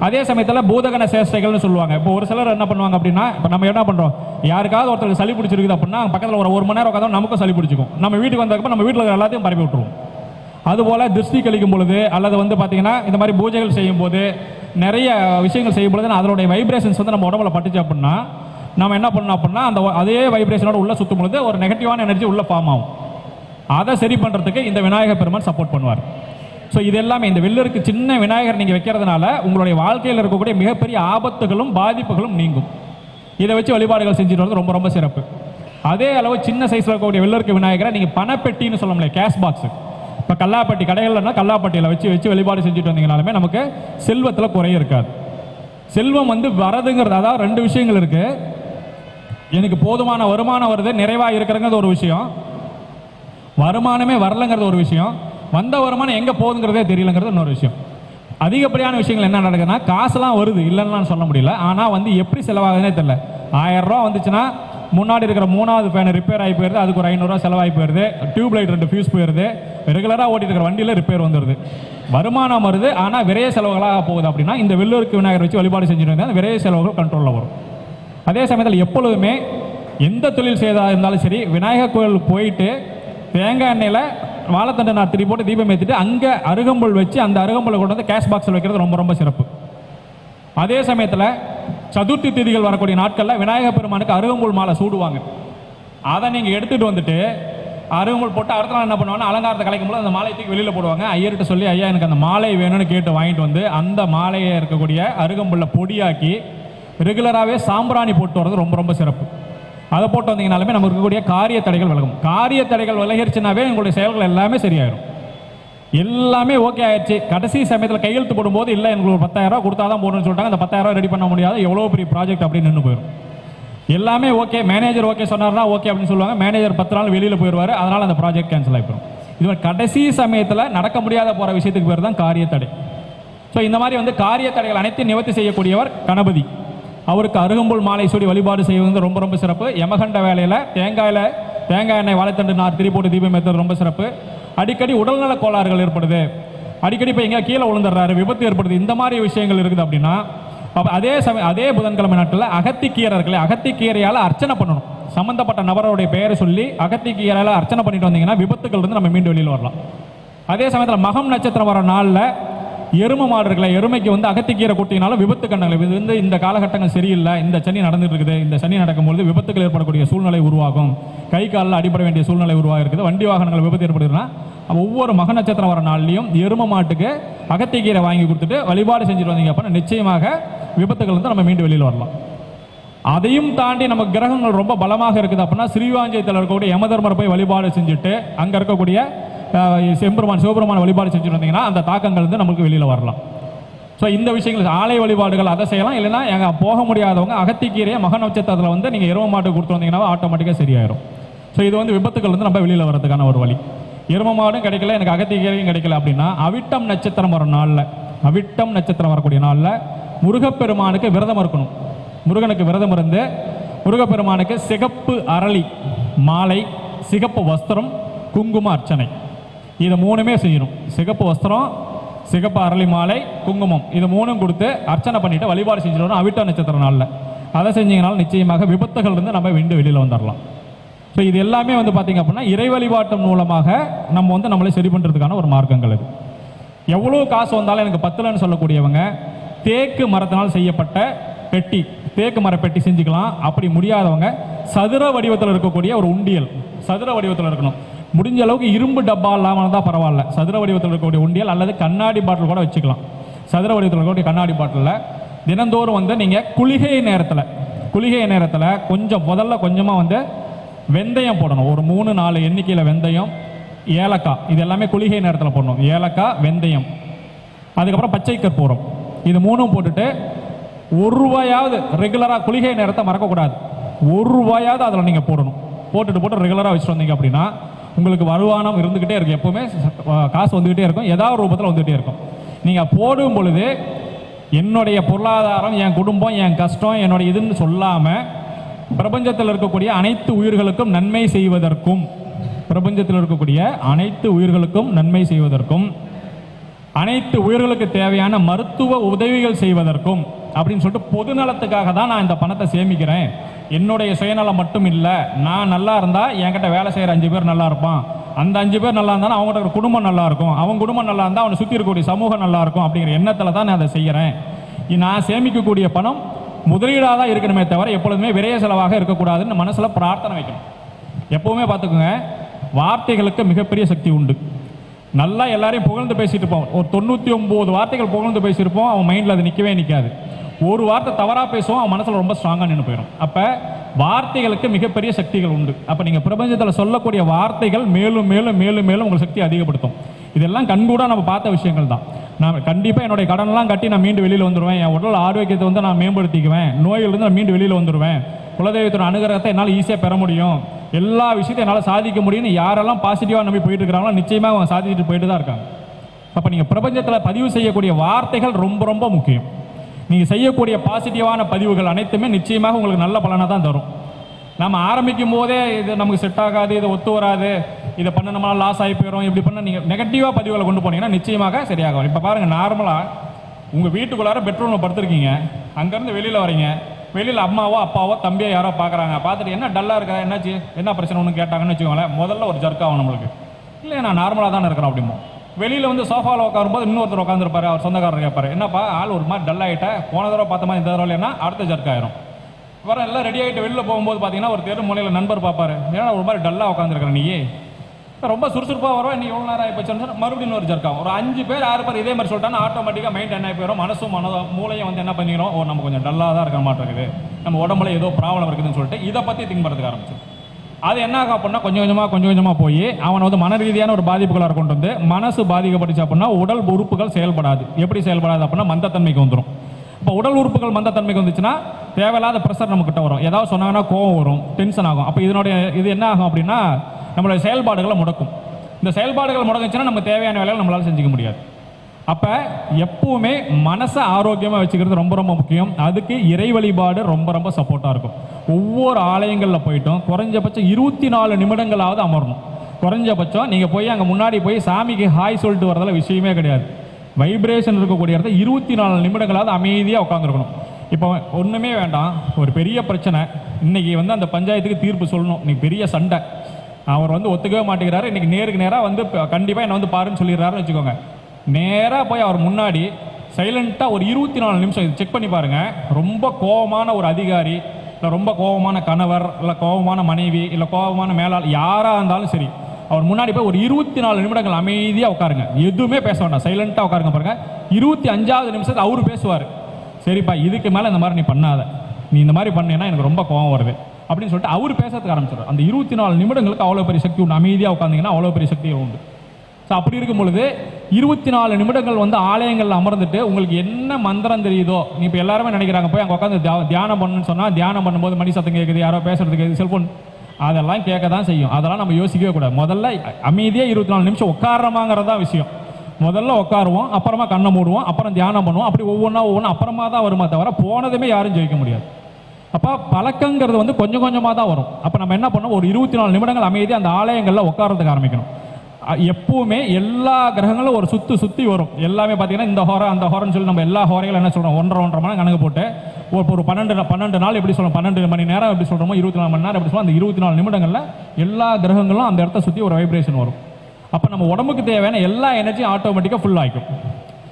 அதே சமயத்தில் பூதகன சேஷ்டைகள்னு சொல்லுவாங்க. இப்போ ஒரு சிலர் என்ன பண்ணுவாங்க அப்படின்னா இப்போ நம்ம என்ன பண்ணுறோம் யாருக்காவது ஒருத்தருக்கு சளி பிடிச்சிருக்குது அப்படின்னா பக்கத்தில் ஒரு ஒரு மணி நேரம் உட்காந்து நமக்கும் சளி பிடிச்சிக்கும். நம்ம வீட்டுக்கு வந்ததுக்கப்புறம் நம்ம வீட்டில் இருக்கிற எல்லாத்தையும் பரப்பி விட்டுருவோம். அதுபோல் திருஷ்டி கழிக்கும் பொழுது அல்லது வந்து பார்த்தீங்கன்னா இந்த மாதிரி பூஜைகள் செய்யும்போது நிறைய விஷயங்கள் செய்யும் பொழுது அதனுடைய வைப்ரேஷன்ஸ் வந்து நம்ம உடம்புல பட்டுச்சு அப்படின்னா நம்ம என்ன பண்ணணும் அப்படின்னா அந்த அதே வைப்ரேஷனோட உள்ள சுற்றும் பொழுது ஒரு நெகட்டிவான எனர்ஜி உள்ள ஃபார்ம் ஆகும். அதை சரி பண்ணுறதுக்கு இந்த விநாயகர் பெருமான் சப்போர்ட் பண்ணுவார். ஸோ இது எல்லாமே இந்த வெள்ளருக்கு சின்ன விநாயகர் நீங்கள் வைக்கிறதுனால உங்களுடைய வாழ்க்கையில் இருக்கக்கூடிய மிகப்பெரிய ஆபத்துகளும் பாதிப்புகளும் நீங்கும். இதை வச்சு வழிபாடுகள் செஞ்சுட்டு வரது ரொம்ப ரொம்ப சிறப்பு. அதே அளவு சின்ன சைஸில் இருக்கக்கூடிய வெள்ளருக்கு விநாயகரை நீங்கள் பணப்பெட்டின்னு சொல்ல முடியாது கேஷ் பாக்ஸ் இப்போ கல்லாப்பட்டி கடைகள்னா கல்லாப்பட்டியில் வச்சு வச்சு வழிபாடு செஞ்சுட்டு வந்தீங்கனாலுமே நமக்கு செல்வத்தில் குறைய இருக்காது. செல்வம் வந்து வரதுங்கிறது அதாவது ரெண்டு விஷயங்கள் இருக்குது எனக்கு போதுமான வருமானம் வருது நிறைவாக இருக்கிறங்கிறது ஒரு விஷயம். வருமானமே வரலங்கிறது ஒரு விஷயம். வந்த வருமானம் எங்கே போகுதுங்கிறதே தெரியலங்கிறது இன்னொரு விஷயம். அதிகப்படியான விஷயங்கள் என்ன நடக்குதுன்னா காசுலாம் வருது இல்லைன்னு சொல்ல முடியல. ஆனால் வந்து எப்படி செலவாகுதுன்னே தெரியல. ஆயிரரூவா வந்துச்சுன்னா முன்னாடி இருக்கிற மூணாவது ஃபேன் ரிப்பேர் ஆகி போயிருது அதுக்கு ஒரு ஐநூறுரூவா செலவாகி போயிருது. டியூப் லைட் ரெண்டு ஃபியூஸ் போயிருது. ரெகுலராக ஓட்டிட்டு இருக்கிற வண்டியில் ரிப்பேர் வந்துடுது வருமானம் வருது ஆனால் விரைய செலவுகளாக போகுது அப்படின்னா இந்த வெள்ளூருக்கு விநாயகர் வச்சு வழிபாடு செஞ்சுட்டு இருந்தால் விரைய செலவுகள் கண்ட்ரோலில் வரும். அதே சமயத்தில் எப்பொழுதுமே எந்த தொழில் செய்ததாக இருந்தாலும் சரி விநாயகர் கோயில் போயிட்டு தேங்காய் எண்ணெயில் வாழைத்தண்டை நாத்திரி போட்டு தீபம் ஏற்றிட்டு அங்கே அருகம்புல் வச்சு அந்த அருகம்புல் கொண்டு வந்து கேஷ் பாக்ஸில் வைக்கிறது ரொம்ப ரொம்ப சிறப்பு. அதே சமயத்தில் சதுர்த்தி திதிகள் வரக்கூடிய நாட்களில் விநாயகர் பெருமானுக்கு அருகம்புல் மாலை சூடுவாங்க. அதை நீங்கள் எடுத்துகிட்டு வந்துட்டு அருகம்புல் போட்டு அடுத்த நாள் என்ன பண்ணுவாங்க அலங்காரத்தை கலைக்கும் போது அந்த மாலையை தூக்கி வெளியில் போடுவாங்க. ஐயர்கிட்ட சொல்லி ஐயா எனக்கு அந்த மாலை வேணும்னு கேட்டு வாங்கிட்டு வந்து அந்த மாலையை இருக்கக்கூடிய அருகம்புல்லை பொடியாக்கி ரெகுலராகவே சாம்பிராணி போட்டு வர்றது ரொம்ப ரொம்ப சிறப்பு. அதை போட்டு வந்தீங்கனாலுமே நமக்கு இருக்கக்கூடிய காரிய தடைகள் விலகும். காரிய தடைகள் விலகிருச்சுனாவே உங்களுடைய செயல்கள் எல்லாமே சரியாயிடும் எல்லாமே ஓகே ஆயிடுச்சு. கடைசி சமயத்தில் கையெழுத்து போடும்போது இல்லை எங்களுக்கு ஒரு பத்தாயிரம் ரூபா கொடுத்தா தான் போடணும்னு சொல்லிட்டாங்க. அந்த பத்தாயிரம் ரெடி பண்ண முடியாது. எவ்வளோ பெரிய ப்ராஜெக்ட் அப்படின்னு நின்று போயிடும் எல்லாமே ஓகே மேனேஜர் ஓகே சொன்னார்னா ஓகே அப்படின்னு சொல்லுவாங்க. மேனேஜர் பத்து நாள் வெளியில் போயிடுவார். அதனால் அந்த ப்ராஜெக்ட் கேன்சல் ஆகிப்போம் இது மாதிரி கடைசி சமயத்தில் நடக்க முடியாத போகிற விஷயத்துக்கு பேர் தான் காரிய தடை ஸோ இந்த மாதிரி வந்து காரிய தடைகள் அனைத்தையும் நிவர்த்தி செய்யக்கூடியவர் கணபதி. அவருக்கு அருகம்புல் மாலை சூடி வழிபாடு செய்வது வந்து ரொம்ப ரொம்ப சிறப்பு. யமகண்ட வேலையில் தேங்காயில் தேங்காய் எண்ணெய் வாழைத்தண்டு நார் திரி போட்டு தீபம் ஏற்றுறது ரொம்ப சிறப்பு. அடிக்கடி உடல்நல கோளாறுகள் ஏற்படுது. அடிக்கடி இப்போ எங்கேயா கீழே விழுந்துடுறாரு விபத்து ஏற்படுது. இந்த மாதிரி விஷயங்கள் இருக்குது அப்படின்னா அப்போ அதே சமயம் அதே புதன்கிழமை நாட்டில் அகத்திக்கீரை இருக்குல்ல அகத்திக்கீரையால் அர்ச்சனை பண்ணணும். சம்மந்தப்பட்ட நபருடைய பெயரை சொல்லி அகத்திக்கீரையால் அர்ச்சனை பண்ணிட்டு வந்தீங்கன்னா விபத்துக்கள் இருந்து நம்ம மீண்டும் வெளியில் வரலாம். அதே சமயத்தில் மகம் நட்சத்திரம் வர நாளில் எருமை மாடு இருக்கலாம் எருமைக்கு வந்து அகத்திக்கீரை கொட்டினாலும் விபத்து கண்டங்கள் இது வந்து இந்த காலகட்டங்கள் சரியில்லை. இந்த சனி நடந்துட்டு இருக்குது. இந்த சனி நடக்கும்பொழுது விபத்துகள் ஏற்படக்கூடிய சூழ்நிலை உருவாகும். கை காலில் அடிபட வேண்டிய சூழ்நிலை உருவாக இருக்குது வண்டி வாகனங்கள் விபத்து ஏற்படுதுன்னா ஒவ்வொரு மக நட்சத்திரம் வர நாள்லையும் எருமை மாட்டுக்கு அகத்திக்கீரை வாங்கி கொடுத்துட்டு வழிபாடு செஞ்சுட்டு வந்தீங்க அப்படின்னா நிச்சயமாக விபத்துகள் வந்து நம்ம மீண்டும் வெளியில் வரலாம். அதையும் தாண்டி நம்ம கிரகங்கள் ரொம்ப பலமாக இருக்குது அப்படின்னா ஸ்ரீவாஞ்சயத்தில் இருக்கக்கூடிய யமதர்மரை போய் வழிபாடு செஞ்சுட்டு அங்கே இருக்கக்கூடிய செம்பெருமான் சிவபெருமான வழிபாடு செஞ்சுட்டு வந்தீங்கன்னா அந்த தாக்கங்கள் வந்து நமக்கு வெளியில் வரலாம். ஸோ இந்த விஷயங்கள் ஆலை வழிபாடுகள் அதை செய்யலாம். இல்லைன்னா எங்கள் போக முடியாதவங்க அகத்திக்கீரையை மக நட்சத்திரத்தில் வந்து நீங்கள் இரவு மாட்டு கொடுத்து வந்தீங்கன்னா ஆட்டோமேட்டிக்காக சரியாயிரும். ஸோ இது வந்து விபத்துகள் வந்து நம்ம வெளியில் வரதுக்கான ஒரு வழி. எரும மாடும் கிடைக்கல எனக்கு அகத்திக்கீரையும் கிடைக்கல அப்படின்னா அவிட்டம் நட்சத்திரம் வர நாளில் அவிட்டம் நட்சத்திரம் வரக்கூடிய நாளில் முருகப்பெருமானுக்கு விரதம் இருக்கணும். முருகனுக்கு விரதம் இருந்து முருகப்பெருமானுக்கு சிகப்பு அரளி மாலை சிகப்பு வஸ்திரம் குங்கும அர்ச்சனை. இதை மூணுமே செய்யணும். சிகப்பு வஸ்திரம் சிகப்பு அரளி மாலை குங்குமம். இது மூணும் கொடுத்து அர்ச்சனை பண்ணிவிட்டு வழிபாடு செஞ்சுட்டு வரோம் அவிட்ட நட்சத்திர நாளில். அதை செஞ்சீங்கனாலும் நிச்சயமாக விபத்துகள் இருந்து நம்ம விண்டு வெளியில் வந்துடலாம் ஸோ இது எல்லாமே வந்து பார்த்திங்க அப்படின்னா இறை வழிபாட்டு மூலமாக நம்ம வந்து நம்மளை சரி பண்ணுறதுக்கான ஒரு மார்க்கங்கள் இது. எவ்வளோ காசு வந்தாலும் எனக்கு பத்தலன்னு சொல்லக்கூடியவங்க தேக்கு மரத்தினால் செய்யப்பட்ட பெட்டி தேக்கு மர பெட்டி செஞ்சுக்கலாம். அப்படி முடியாதவங்க சதுர வடிவத்தில் இருக்கக்கூடிய ஒரு உண்டியல் சதுர வடிவத்தில் இருக்கணும். முடிஞ்ச அளவுக்கு இரும்பு டப்பா இல்லாமல் இருந்தால் பரவாயில்ல. சதுர வடிவத்தில் இருக்கக்கூடிய உண்டியல் அல்லது கண்ணாடி பாட்டில் கூட வச்சுக்கலாம். சதுர வடிவத்தில் இருக்கக்கூடிய கண்ணாடி பாட்டிலில் தினந்தோறும் வந்து நீங்கள் குளிகை நேரத்தில் குளிகை நேரத்தில் கொஞ்சம் முதல்ல கொஞ்சமாக வந்து வெந்தயம் போடணும். ஒரு மூணு நாலு எண்ணிக்கையில் வெந்தயம் ஏலக்காய் இது எல்லாமே குளிகை நேரத்தில் போடணும். ஏலக்காய் வெந்தயம். அதுக்கப்புறம் பச்சை கற்பூரம். இது மூணும் போட்டுட்டு ஒரு ரூபாயாவது ரெகுலராக குளிகை நேரத்தை மறக்கக்கூடாது. ஒரு ரூபாயாவது அதில் நீங்கள் போடணும். போட்டுட்டு போட்டு ரெகுலராக வச்சுட்டு வந்தீங்க அப்படின்னா உங்களுக்கு வருமானம் இருந்துக்கிட்டே இருக்கும். எப்போவுமே காசு வந்துக்கிட்டே இருக்கும். ஏதாவது ஒரு ரூபத்தில் வந்துகிட்டே இருக்கும். நீங்கள் போடும் பொழுது என்னுடைய பொருளாதாரம் என் குடும்பம் என் கஷ்டம் என்னுடைய இதுன்னு சொல்லாமல் பிரபஞ்சத்தில் இருக்கக்கூடிய அனைத்து உயிர்களுக்கும் நன்மை செய்வதற்கும் பிரபஞ்சத்தில் இருக்கக்கூடிய அனைத்து உயிர்களுக்கும் நன்மை செய்வதற்கும் அனைத்து உயிர்களுக்கு தேவையான மருத்துவ உதவிகள் செய்வதற்கும் அப்படின்னு சொல்லிட்டு பொது நலத்துக்காக தான் நான் இந்த பணத்தை சேமிக்கிறேன். என்னுடைய சுயநலம் மட்டும் இல்லை நான் நல்லா இருந்தால் என்கிட்ட வேலை செய்கிற அஞ்சு பேர் நல்லா இருப்பான். அந்த அஞ்சு பேர் நல்லா இருந்தாலும் அவங்களோட குடும்பம் நல்லா இருக்கும். அவன் குடும்பம் நல்லா இருந்தால் அவனை சுற்றி இருக்கக்கூடிய சமூகம் நல்லா இருக்கும் அப்படிங்கிற எண்ணத்தில் தான் நான் அதை செய்கிறேன் நான் சேமிக்கக்கூடிய பணம் முதலீடாக தான் இருக்கணுமே தவிர எப்பொழுதுமே விரைய செலவாக இருக்கக்கூடாதுன்னு மனசில் பிரார்த்தனை வைக்கணும். எப்போவுமே பார்த்துக்கோங்க வார்த்தைகளுக்கு மிகப்பெரிய சக்தி உண்டு. நல்லா எல்லாரையும் புகழ்ந்து பேசிட்டு இருப்போம். ஒரு தொண்ணூற்றி ஒம்பது வார்த்தைகள் புகழ்ந்து பேசியிருப்போம். அவன் மைண்டில் அது நிற்கவே நிற்காது ஒரு வார்த்தை தவறாக பேசுவோம் அவன் மனசில் ரொம்ப ஸ்ட்ராங்காக நின்று போயிடும் அப்போ வார்த்தைகளுக்கு மிகப்பெரிய சக்திகள் உண்டு. அப்போ நீங்கள் பிரபஞ்சத்தில் சொல்லக்கூடிய வார்த்தைகள் மேலும் மேலும் மேலும் மேலும் உங்கள் சக்தி அதிகப்படுத்தும். இதெல்லாம் கண்கூட நம்ம பார்த்த விஷயங்கள் தான். நான் கண்டிப்பாக என்னுடைய கடன்லாம் கட்டி நான் மீண்டு வெளியில் வந்துடுவேன் என் உடல் ஆரோக்கியத்தை வந்து நான் மேம்படுத்திக்குவேன். நோயிலிருந்து நான் மீண்டு வெளியில் வந்துடுவேன் குலதெய்வத்தோட அனுகிரகத்தை என்னால் ஈஸியாக பெற முடியும். எல்லா விஷயத்தையும் என்னால் சாதிக்க முடியும்னு யாரெல்லாம் பாசிட்டிவாக நம்பி போயிட்டு இருக்கிறாங்களோ நிச்சயமாக அவங்க சாதிச்சுட்டு போயிட்டு தான் இருக்காங்க. அப்போ நீங்கள் பிரபஞ்சத்தில் பதிவு செய்யக்கூடிய வார்த்தைகள் ரொம்ப ரொம்ப முக்கியம். நீங்கள் செய்யக்கூடிய பாசிட்டிவான பதிவுகள் அனைத்துமே நிச்சயமாக உங்களுக்கு நல்ல பலனை தான் தரும். நம்ம ஆரம்பிக்கும் போதே இது நமக்கு செட் ஆகாது இது ஒத்து வராது இதை பண்ண நம்மளால் லாஸ் ஆகி போயிடும் இப்படி பண்ண நீங்கள் நெகட்டிவாக பதிவுகளை கொண்டு போனீங்கன்னா நிச்சயமாக சரியாகும். இப்போ பாருங்கள் நார்மலாக உங்கள் வீட்டுக்குள்ளார பெட்ரூமில் படுத்துருக்கீங்க. அங்கேருந்து வெளியில் வரீங்க வெளியில் அம்மாவோ அப்பாவோ தம்பியோ யாரோ பார்க்குறாங்க பார்த்துட்டு என்ன டல்லாக இருக்கா? என்னாச்சு? என்ன பிரச்சனை? ஒன்று கேட்டாங்கன்னு வச்சுக்கோங்களேன். முதல்ல ஒரு ஜர்க் ஆகும் நம்மளுக்கு. இல்லை நான் நார்மலாக தானே இருக்கிறேன் அப்படிமோ வெளியில் வந்து சோஃபாவில் உட்காரும்போது இன்னொருத்தர் உட்காந்துருப்பாரு அவர் சொந்தக்காரர் கேட்பாரு என்னப்பா ஆள் ஒரு மாதிரி டல் ஆகிட்டேன் போன தடவை பார்த்த மாதிரி இந்த தடவை இல்லைன்னா அடுத்த ஜர்க் ஆயிரும். வர எல்லாம் ரெடி ஆகிட்டு வெளியில் போகும்போது பார்த்தீங்கன்னா ஒரு தெரு மூலையில் நண்பர் பார்ப்பாரு. ஏன்னா ஒரு மாதிரி டல்லாக உட்காந்துருக்கிற நீ ரொம்ப சுறுசுறுப்பாக வரும். நீ எவ்வளோ நேரம் ஆகிப்போச்சுன்னு மறுபடியும் ஒரு ஜர்க்காகும் ஒரு அஞ்சு பேர் ஆறு பேர் இதே மாதிரி சொல்லிட்டாங்கன்னா ஆட்டோமேட்டிக்காக மைண்ட் என்ன ஆகி போயிடும் மனசும் மன மூளையும் வந்து என்ன பண்ணிக்கிறோம் ஓ நம்ம கொஞ்சம் டல்லாக தான் இருக்க மாட்டேங்குது. நம்ம உடம்புல ஏதோ ப்ராப்ளம் இருக்குதுன்னு சொல்லிட்டு இதை பற்றி திங்க் பண்ணுறதுக்கு ஆரம்பிச்சு அது என்ன ஆகும் அப்படின்னா கொஞ்சம் கொஞ்சமாக கொஞ்சம் கொஞ்சமாக போய் அவனை வந்து மன ரீதியான ஒரு பாதிப்புகளாக கொண்டு வந்து மனசு பாதிக்கப்பட்டுச்சு அப்படின்னா உடல் உறுப்புகள் செயல்படாது. எப்படி செயல்படாது அப்படின்னா மந்தத்தன்மைக்கு வந்துடும் இப்போ உடல் உறுப்புகள் மந்தத்தன்மைக்கு வந்துச்சுன்னா தேவையில்லாத ப்ரெஷர் நம்மக்கிட்ட வரும். ஏதாவது சொன்னாங்கன்னா கோவம் வரும் டென்ஷன் ஆகும். அப்போ இதனுடைய இது என்ன ஆகும் அப்படின்னா நம்மளுடைய செயல்பாடுகளை முடக்கும். இந்த செயல்பாடுகள் முடங்குச்சுன்னா நம்ம தேவையான வேலைகள் நம்மளால் செஞ்சுக்க முடியாது. அப்போ எப்பவுமே மனசை ஆரோக்கியமாக வச்சுக்கிறது ரொம்ப ரொம்ப முக்கியம். அதுக்கு இறை வழிபாடு ரொம்ப ரொம்ப சப்போர்ட்டாக இருக்கும். ஒவ்வொரு ஆலயங்களில் போயிட்டும். குறைஞ்சபட்சம் இருபத்தி நாலு நிமிடங்களாவது அமரணும். குறைஞ்சபட்சம் நீங்கள் போய் அங்கே முன்னாடி போய் சாமிக்கு ஹாய் சொல்லிட்டு வரதில் விஷயமே கிடையாது. வைப்ரேஷன் இருக்கக்கூடிய இடத்த இருபத்தி நாலு நிமிடங்களாவது அமைதியாக உட்காந்துருக்கணும் இப்போ ஒன்றுமே வேண்டாம். ஒரு பெரிய பிரச்சனை. இன்றைக்கி வந்து அந்த பஞ்சாயத்துக்கு தீர்ப்பு சொல்லணும். இன்றைக்கி பெரிய சண்டை. அவர் வந்து ஒத்துக்கவே மாட்டேங்கிறாரு. இன்றைக்கி நேருக்கு நேராக வந்து கண்டிப்பாக என்னை வந்து பாருன்னு சொல்லிடுறாருன்னு வச்சுக்கோங்க. நேராக போய் அவர் முன்னாடி சைலண்ட்டாக ஒரு இருபத்தி நாலு நிமிஷம் இது செக் பண்ணி பாருங்கள் ரொம்ப கோபமான ஒரு அதிகாரி இல்லை ரொம்ப கோபமான கணவர் இல்லை கோபமான மனைவி இல்லை கோபமான மேலாள் யாராக இருந்தாலும் சரி அவர் முன்னாடி போய் ஒரு இருபத்தி நாலு நிமிடங்கள் அமைதியாக உட்காருங்க. எதுவுமே பேச வேண்டாம். சைலண்ட்டாக உட்காருங்க பாருங்கள் இருபத்தி அஞ்சாவது நிமிஷத்துக்கு அவரு பேசுவார். சரிப்பா இதுக்கு மேலே இந்த மாதிரி நீ பண்ணாத. நீ இந்த மாதிரி பண்ணேன்னா எனக்கு ரொம்ப கோவம் வருது. அப்படின்னு சொல்லிட்டு அவர் பேசுறதுக்கு ஆரம்பிச்சிடும் அந்த இருபத்தி நாலு நிமிடங்களுக்கு அவ்வளோ பெரிய சக்தி உண்டு. அமைதியாக உட்காந்திங்கன்னா அவ்வளோ பெரிய சக்தி உண்டு. ஸோ அப்படி இருக்கும் பொழுது இருபத்தி நாலு நிமிடங்கள் வந்து ஆலயங்களில் அமர்ந்துட்டு உங்களுக்கு என்ன மந்திரம் தெரியுதோ நீ இப்போ எல்லாருமே நினைக்கிறாங்க போய் அங்கே உட்காந்து தியா- தியானம் பண்ணுன்னு சொன்னால் தியானம் பண்ணும்போது மணி சத்தம் கேட்குது யாரோ பேசுறது கேட்குது செல்ஃபோன் அதெல்லாம் கேட்க தான் செய்யும். அதெல்லாம் நம்ம யோசிக்கவே கூடாது. முதல்ல அமைதியாக இருபத்தி நாலு நிமிஷம் உட்காரமாங்கிறது தான் விஷயம். முதல்ல உட்காருவோம் அப்புறமா கண்ணை மூடுவோம் அப்புறம் தியானம் பண்ணுவோம். அப்படி ஒவ்வொன்றா ஒவ்வொன்றும் அப்புறமா தான் வருமா தவிர போனதுமே யாரும் ஜெயிக்க முடியாது. அப்போ பழக்கங்கிறது வந்து கொஞ்சம் கொஞ்சமாக தான் வரும். அப்போ நம்ம என்ன பண்ணோம் ஒரு இருபத்தி நாலு நிமிடங்கள் அமைதி அந்த ஆலயங்களில் உட்காரத்துக்கு ஆரம்பிக்கணும். எப்பவுமே எல்லா கிரகங்களும் ஒரு சுத்து சுத்தி வரும். எல்லாமே பார்த்தீங்கன்னா இந்த ஹோரம் அந்த ஹோரம்னு சொல்லி நம்ம எல்லா ஹோரைகளும் என்ன சொல்கிறோம் ஒன்றரை ஒன்றரை மணி கணக்கு போட்டு ஒரு ஒரு பன்னெண்டு பன்னெண்டு நாள் எப்படி சொல்றோம்? பன்னெண்டு மணி நேரம் எப்படி சொல்கிறோமோ இருபத்தி நாலு மணி நேரம் எப்படி சொல்லுவோம் அந்த இருபத்தி நாலு நிமிடங்களில் எல்லா கிரகங்களும் அந்த இடத்த சுற்றி ஒரு வைப்ரேஷன் வரும். அப்போ நம்ம உடம்புக்கு தேவையான எல்லா எனர்ஜியும் ஆட்டோமேட்டிக்காக ஃபுல் ஆகிக்கும்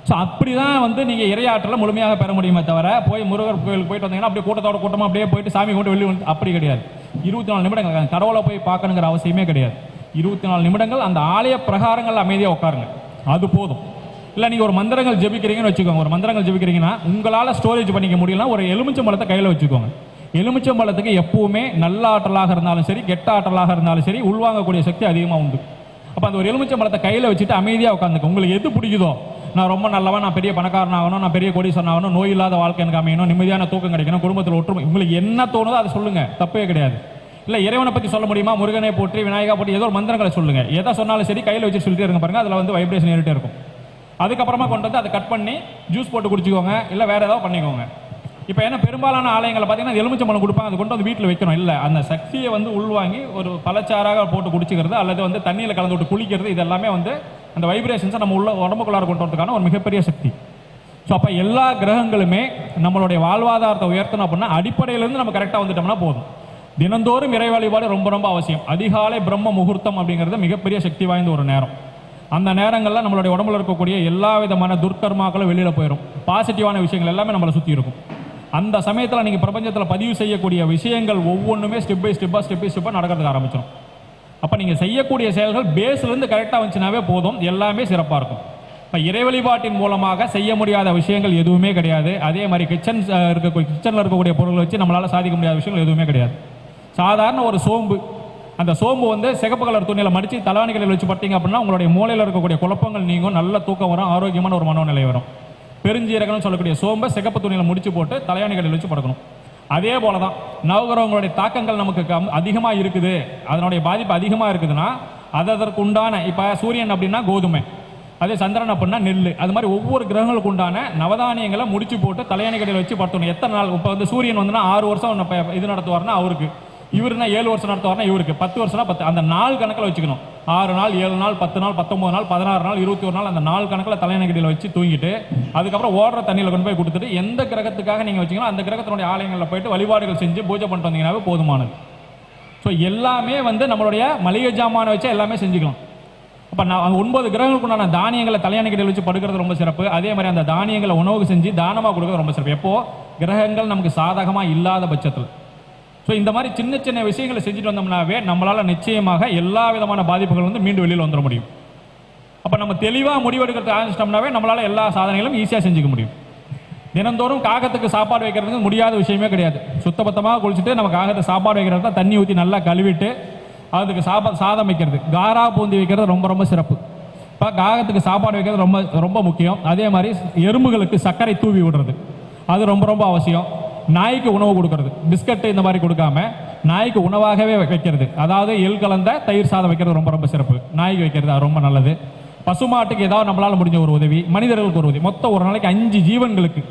ஸோ அப்படி தான் வந்து நீங்கள் இறையாற்றலை முழுமையாக பெற முடியுமே தவிர போய் முருகர் கோயிலுக்கு போயிட்டு வந்தீங்கன்னா அப்படியே கூட்டத்தோட கூட்டமாக அப்படியே போயிட்டு சாமி கொண்டு வெளியே வந்து அப்படி கிடையாது. இருபத்தி நாலு நிமிடங்கள் கடவுளை போய் பார்க்கணுங்கிற அவசியமே கிடையாது. இருபத்தி நாலு நிமிடங்கள் அந்த ஆலய பிரகாரங்கள் அமைதியாக உட்காருங்க. அது போதும். இல்லை நீங்கள் ஒரு மந்திரங்கள் ஜெபிக்கிறீங்கன்னு வச்சுக்கோங்க. ஒரு மந்திரங்கள் ஜெபிக்கிறீங்கன்னா உங்களால் ஸ்டோரேஜ் பண்ணிக்க முடியலனா ஒரு எலுமிச்சம்பழத்தை கையில் வச்சுக்கோங்க. எலுமிச்சம்பழத்துக்கு எப்பவுமே நல்ல ஆற்றலாக இருந்தாலும் சரி கெட்ட ஆற்றலாக இருந்தாலும் சரி உள்வாங்கக்கூடிய சக்தி அதிகமாக உண்டு. அப்போ அந்த ஒரு எலுமிச்சம்பழத்தை கையில் வச்சுட்டு அமைதியாக உட்காந்துக்க உங்களுக்கு எது பிடிக்குதோ நான் ரொம்ப நல்லவன் நான் பெரிய பணக்காரன் ஆகணும் நான் பெரிய கோடீஸ்வரன் ஆகணும் நோய் இல்லாத வாழ்க்கை எனக்கு அமையணும் நிம்மதியான தூக்கம் கிடைக்கணும் குடும்பத்தில் ஒற்றுமை. உங்களுக்கு என்ன தோணுதோ அதை சொல்லுங்கள் தப்பே கிடையாது. இல்லை இறைவனை பற்றி சொல்ல முடியுமா? முருகனை போற்றி விநாயகா போற்றி ஏதோ ஒரு மந்திரங்களை சொல்லுங்கள் எதை சொன்னாலும் சரி கையில் வச்சு சொல்லிட்டே இருங்க பாருங்கள் அதில் வந்து வைப்ரேஷன் ஏறிட்டே இருக்கும். அதுக்கப்புறமா கொண்டு வந்து அதை கட் பண்ணி ஜூஸ் போட்டு குடிச்சிக்கோங்க இல்லை வேறு ஏதாவது பண்ணிக்கோங்க. இப்போ என்ன பெரும்பாலான ஆலயங்களை பார்த்தீங்கன்னா எலுமிச்சம்பழம் கொடுப்பாங்க அது கொண்டு வந்து வீட்டில் வைக்கணும். இல்லை அந்த சக்தியை வந்து உள்வாங்கி ஒரு பலச்சாராக போட்டு குடிச்சிக்கிறது அல்லது வந்து தண்ணியில் கலந்து விட்டு குளிக்கிறது இது எல்லாமே வந்து அந்த வைப்ரேஷன்ஸை நம்ம உள்ள உடம்புக்குள்ளார கொண்டு வரதுக்கான ஒரு மிகப்பெரிய சக்தி. ஸோ அப்போ எல்லா கிரகங்களுமே நம்மளுடைய வாழ்வாதாரத்தை உயர்த்தணும் அப்படின்னா அடிப்படையிலேருந்து நம்ம கரெக்டாக வந்துட்டோம்னா போதும். தினந்தோறும் இறை வழிபாடு ரொம்ப ரொம்ப அவசியம். அதிகாலை பிரம்ம முகூர்த்தம் அப்படிங்கிறது மிகப்பெரிய சக்தி வாய்ந்த ஒரு நேரம். அந்த நேரங்களில் நம்மளுடைய உடம்புல இருக்கக்கூடிய எல்லா விதமான துர்க்கர்மாக்களும் வெளியில் போயிடும் பாசிட்டிவான விஷயங்கள் எல்லாமே நம்மளை சுற்றி இருக்கும். அந்த சமயத்தில் நீங்கள் பிரபஞ்சத்தில் பதிவு செய்யக்கூடிய விஷயங்கள் ஒவ்வொன்றுமே ஸ்டெப் பை ஸ்டெப்பாக ஸ்டெப் பை ஸ்டெப்பாக நடக்கிறதுக்கு ஆரம்பிச்சிடும் அப்போ நீங்கள் செய்யக்கூடிய செயல்கள் பேஸ்லேருந்து கரெக்டாக வந்துச்சுனாவே போதும். எல்லாமே சிறப்பாக இருக்கும். இப்போ இறை வழிபாட்டின் மூலமாக செய்ய முடியாத விஷயங்கள் எதுவுமே கிடையாது. அதே மாதிரி கிச்சன் இருக்க கிச்சனில் இருக்கக்கூடிய பொருளை வச்சு நம்மளால் சாதிக்க முடியாத விஷயங்கள் எதுவுமே கிடையாது. சாதாரண ஒரு சோம்பு. அந்த சோம்பு வந்து சிகப்பு கலர் துணியில் மடித்து தலைவாணிகளில் வச்சு பார்த்தீங்க அப்படின்னா உங்களுடைய மூளையில் இருக்கக்கூடிய குழப்பங்கள் நீங்கும் நல்ல தூக்கம் வரும் ஆரோக்கியமான ஒரு மனோநிலை வரும். பெருஞ்சீரகம்னு சொல்லக்கூடிய சோம்பை சிகப்பு துணியில் முடிச்சு போட்டு தலையாணிகளில் வச்சு படுக்கணும். அதே போல தான் நவகிரகங்களுடைய தாக்கங்கள் நமக்கு கம் அதிகமாக இருக்குது. அதனுடைய பாதிப்பு அதிகமாக இருக்குதுன்னா அது அதற்கு உண்டான இப்போ சூரியன் அப்படின்னா கோதுமை. அதே சந்திரன் அப்படின்னா நெல் அது மாதிரி ஒவ்வொரு கிரகங்களுக்கு உண்டான நவதானியங்களை முடிச்சு போட்டு தலையணை கடையில் வச்சு படுத்தணும். எத்தனை நாள்? இப்போ வந்து சூரியன் வந்துன்னா ஆறு வருஷம் இது நடத்துவார்னா அவருக்கு. இவருனா ஏழு வருஷம் நடத்துவார்னா இவருக்கு. பத்து வருஷம்னா பத்து. அந்த நாள் கணக்கில் வச்சுக்கணும். ஆறு நாள் ஏழு நாள் பத்து நாள் பத்தொம்பது நாள் பதினாறு நாள் இருபத்தி ஒரு நாள் அந்த நாள் கணக்கில் தலைநகரில் வச்சு தூங்கிட்டு அதுக்கப்புறம் ஓடுற தண்ணியில் கொண்டு போய் கொடுத்துட்டு எந்த கிரகத்துக்காக நீங்கள் வச்சீங்களோ அந்த கிரகத்தினுடைய ஆலயங்களில் போயிட்டு வழிபாடுகள் செஞ்சு பூஜை பண்ணிட்டு வந்தீங்கன்னாவே போதுமானது. ஸோ எல்லாமே வந்து நம்மளுடைய மளிகை ஜாமானை வச்சு எல்லாமே செஞ்சுக்கலாம். அப்போ நான் ஒன்பது கிரகங்களுக்குண்டான தானியங்களை தலையணைக்கடையில் வச்சு படுக்கிறது ரொம்ப சிறப்பு. அதே மாதிரி அந்த தானியங்களை உணவு செஞ்சு தானமாக கொடுக்கறது ரொம்ப சிறப்பு. எப்போது கிரகங்கள் நமக்கு சாதகமாக இல்லாத பட்சத்தில். ஸோ இந்த மாதிரி சின்ன சின்ன விஷயங்களை செஞ்சுட்டு வந்தோம்னாவே நம்மளால் நிச்சயமாக எல்லா விதமான பாதிப்புகள் வந்து மீண்டும் வெளியில் வந்துட முடியும். அப்போ நம்ம தெளிவாக முடிவெடுக்கிறது ஆரம்பிச்சிட்டோம்னாவே நம்மளால் எல்லா சாதனைகளும் ஈஸியாக செஞ்சுக்க முடியும். தினந்தோறும் காகத்துக்கு சாப்பாடு வைக்கிறதுக்கு முடியாத விஷயமே கிடையாது. சுத்தபத்தமாக குளிச்சுட்டு நம்ம காகத்தை சாப்பாடு வைக்கிறது தான் தண்ணி ஊற்றி நல்லா கழுவிட்டு அதுக்கு சாப்பா சாதம் வைக்கிறது. காரா பூந்தி வைக்கிறது ரொம்ப ரொம்ப சிறப்பு. இப்போ காகத்துக்கு சாப்பாடு வைக்கிறது ரொம்ப ரொம்ப முக்கியம். அதே மாதிரி எறும்புகளுக்கு சர்க்கரை தூவி விடுறது. அது ரொம்ப ரொம்ப அவசியம். நாய்க்கு உணவு கொடுக்கறது. பிஸ்கட்டு இந்த மாதிரி கொடுக்காம நாய்க்கு உணவாகவே வைக்கிறது. அதாவது எள் கலந்த தயிர் சாதம் வைக்கிறது ரொம்ப ரொம்ப சிறப்பு. நாய்க்கு வைக்கிறது அது ரொம்ப நல்லது. பசுமாட்டுக்கு ஏதாவது நம்மளால் முடிஞ்ச ஒரு உதவி மனிதர்களுக்கு ஒரு உதவி. மொத்தம் ஒரு நாளைக்கு அஞ்சு ஜீவன்களுக்கு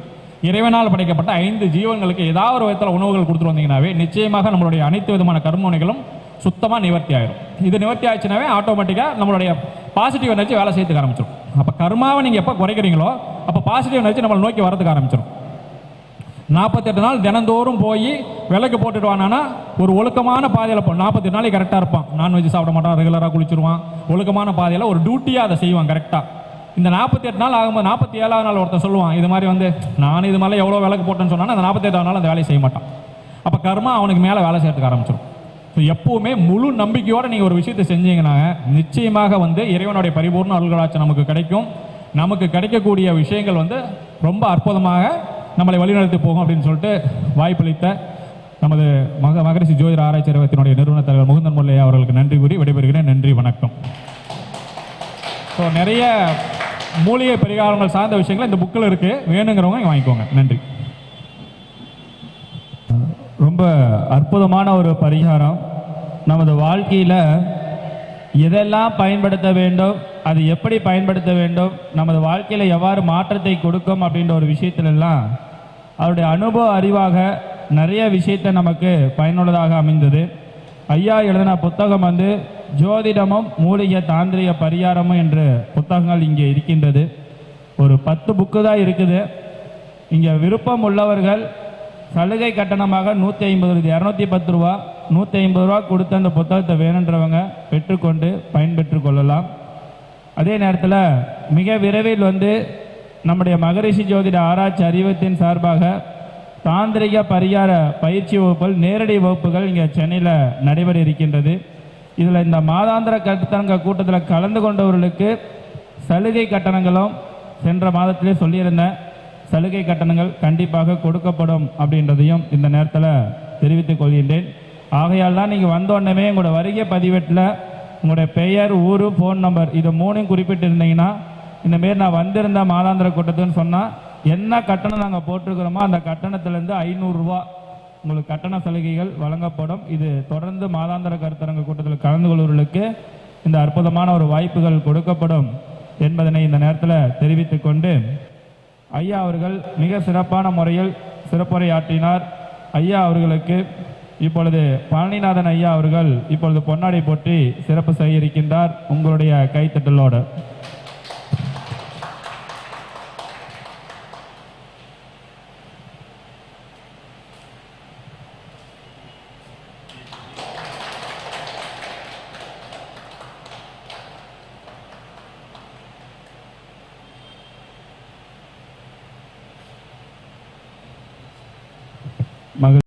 இறைவனால் படைக்கப்பட்ட ஐந்து ஜீவன்களுக்கு ஏதாவது ஒரு விதத்தில் உணவுகள் கொடுத்துட்டு வந்தீங்கன்னாவே நிச்சயமாக நம்மளுடைய அனைத்து விதமான கர்மோனைகளும் சுத்தமாக நிவர்த்தி ஆயிரும். இது நிவர்த்தி ஆயிடுச்சுனாவே ஆட்டோமேட்டிக்காக நம்மளுடைய பாசிட்டிவ் எனர்ஜி வேலை செய்யறதுக்கு ஆரம்பிச்சிடும் அப்போ கர்மாவை நீங்கள் எப்போ குறைக்கிறீங்களோ அப்போ பாசிட்டிவ் எனர்ஜி நம்மளை நோக்கி வரதுக்கு ஆரம்பிச்சிடும் நாற்பத்தெட்டு நாள் தினந்தோறும் போய் விளக்கு போட்டுட்டு ஒரு ஒழுக்கமான பாதையில் போ நாற்பத்தெட்டு நாளைக்கு கரெக்டாக இருப்பான். நான்வெஜ் சாப்பிட மாட்டான் ரெகுலராக குளிச்சிருவான். ஒழுக்கமான பாதையில் ஒரு டியூட்டியாக அதை செய்வான் கரெக்டாக இந்த நாற்பத்தெட்டு நாள் ஆகும்போது நாற்பத்தி ஏழாவது நாள் ஒருத்தன் சொல்லுவான் இது மாதிரி வந்து நான் இது மாதிரி எவ்வளோ விளக்கு போட்டேன்னு சொன்னால் அந்த நாற்பத்தெட்டாவது நாள் அந்த வேலையை செய்ய மாட்டான். அப்போ கர்மா அவனுக்கு மேலே வேலை செய்யறதுக்கு ஆரம்பிச்சிடும் ஸோ எப்பவுமே முழு நம்பிக்கையோடு நீங்கள் ஒரு விஷயத்தை செஞ்சீங்கன்னா நிச்சயமாக வந்து இறைவனுடைய பரிபூர்ண அருள்களாட்சி நமக்கு கிடைக்கும். நமக்கு கிடைக்கக்கூடிய விஷயங்கள் வந்து ரொம்ப அற்புதமாக நம்மளை வழிநடத்தி போகும் அப்படின்னு சொல்லிட்டு வாய்ப்பளித்த நமது மக மகரிஷி ஜோதிர ஆராய்ச்சி அறிவத்தினுடைய தலைவர் முகுந்தன் முல்லையா அவர்களுக்கு நன்றி கூறி விடைபெறுகிறேன். நன்றி வணக்கம். ஸோ நிறைய மூலிகை பரிகாரங்கள் சார்ந்த விஷயங்கள் இந்த புக்கில் இருக்குது வேணுங்கிறவங்க வாங்கிக்கோங்க. நன்றி. ரொம்ப அற்புதமான ஒரு பரிகாரம். நமது வாழ்க்கையில் எதெல்லாம் பயன்படுத்த வேண்டும் அது எப்படி பயன்படுத்த வேண்டும் நமது வாழ்க்கையில் எவ்வாறு மாற்றத்தை கொடுக்கும் அப்படின்ற ஒரு விஷயத்திலெல்லாம் அவருடைய அனுபவ அறிவாக நிறைய விஷயத்தை நமக்கு பயனுள்ளதாக அமைந்தது. ஐயா எழுதின புத்தகம் வந்து ஜோதிடமும் மூலிகை தாந்திரிக பரிகாரமும் என்ற புத்தகங்கள் இங்கே இருக்கின்றது. ஒரு பத்து புக்கு தான் இருக்குது. இங்கே விருப்பம் உள்ளவர்கள் சலுகை கட்டணமாக நூற்றி ஐம்பது இரநூத்தி பத்து ரூபா நூற்றி ஐம்பது ரூபா கொடுத்து அந்த புத்தகத்தை வேணுன்றவங்க பெற்றுக்கொண்டு பயன்பெற்று கொள்ளலாம். அதே நேரத்தில் மிக விரைவில் வந்து நம்முடைய மகரிஷி ஜோதிட ஆராய்ச்சி அறிவத்தின் சார்பாக தாந்திரிக பரிகார பயிற்சி வகுப்புகள் நேரடி வகுப்புகள் இங்கே சென்னையில் நடைபெற இருக்கின்றது. இதில் இந்த மாதாந்திர கருத்தரங்க கூட்டத்தில் கலந்து கொண்டவர்களுக்கு சலுகை கட்டணங்களும் சென்ற மாதத்திலே சொல்லியிருந்தேன். சலுகை கட்டணங்கள் கண்டிப்பாக கொடுக்கப்படும் அப்படின்றதையும் இந்த நேரத்தில் தெரிவித்துக் கொள்கின்றேன். ஆகையால் தான் நீங்கள் வந்தோடனே உங்களோட வருகை பதிவேட்டில் உங்களுடைய பெயர் ஊர் ஃபோன் நம்பர் இது மூணையும் குறிப்பிட்டிருந்தீங்கன்னா இந்தமாரி நான் வந்திருந்த மாதாந்திர கூட்டத்துன்னு சொன்னால் என்ன கட்டணம் நாங்கள் போட்டிருக்கிறோமோ அந்த கட்டணத்திலேருந்து ஐநூறுரூவா உங்களுக்கு கட்டண சலுகைகள் வழங்கப்படும். இது தொடர்ந்து மாதாந்திர கருத்தரங்க கூட்டத்தில் கலந்து கொள்வர்களுக்கு இந்த அற்புதமான ஒரு வாய்ப்புகள் கொடுக்கப்படும் என்பதனை இந்த நேரத்தில் தெரிவித்து கொண்டு ஐயா அவர்கள் மிக சிறப்பான முறையில் சிறப்புரையாற்றினார். ஐயா அவர்களுக்கு இப்பொழுது பழனிநாதன் ஐயா அவர்கள் இப்பொழுது பொன்னாடை போற்றி சிறப்பு செய்ய இருக்கின்றார் உங்களுடைய கைத்தட்டலோடு. மகள்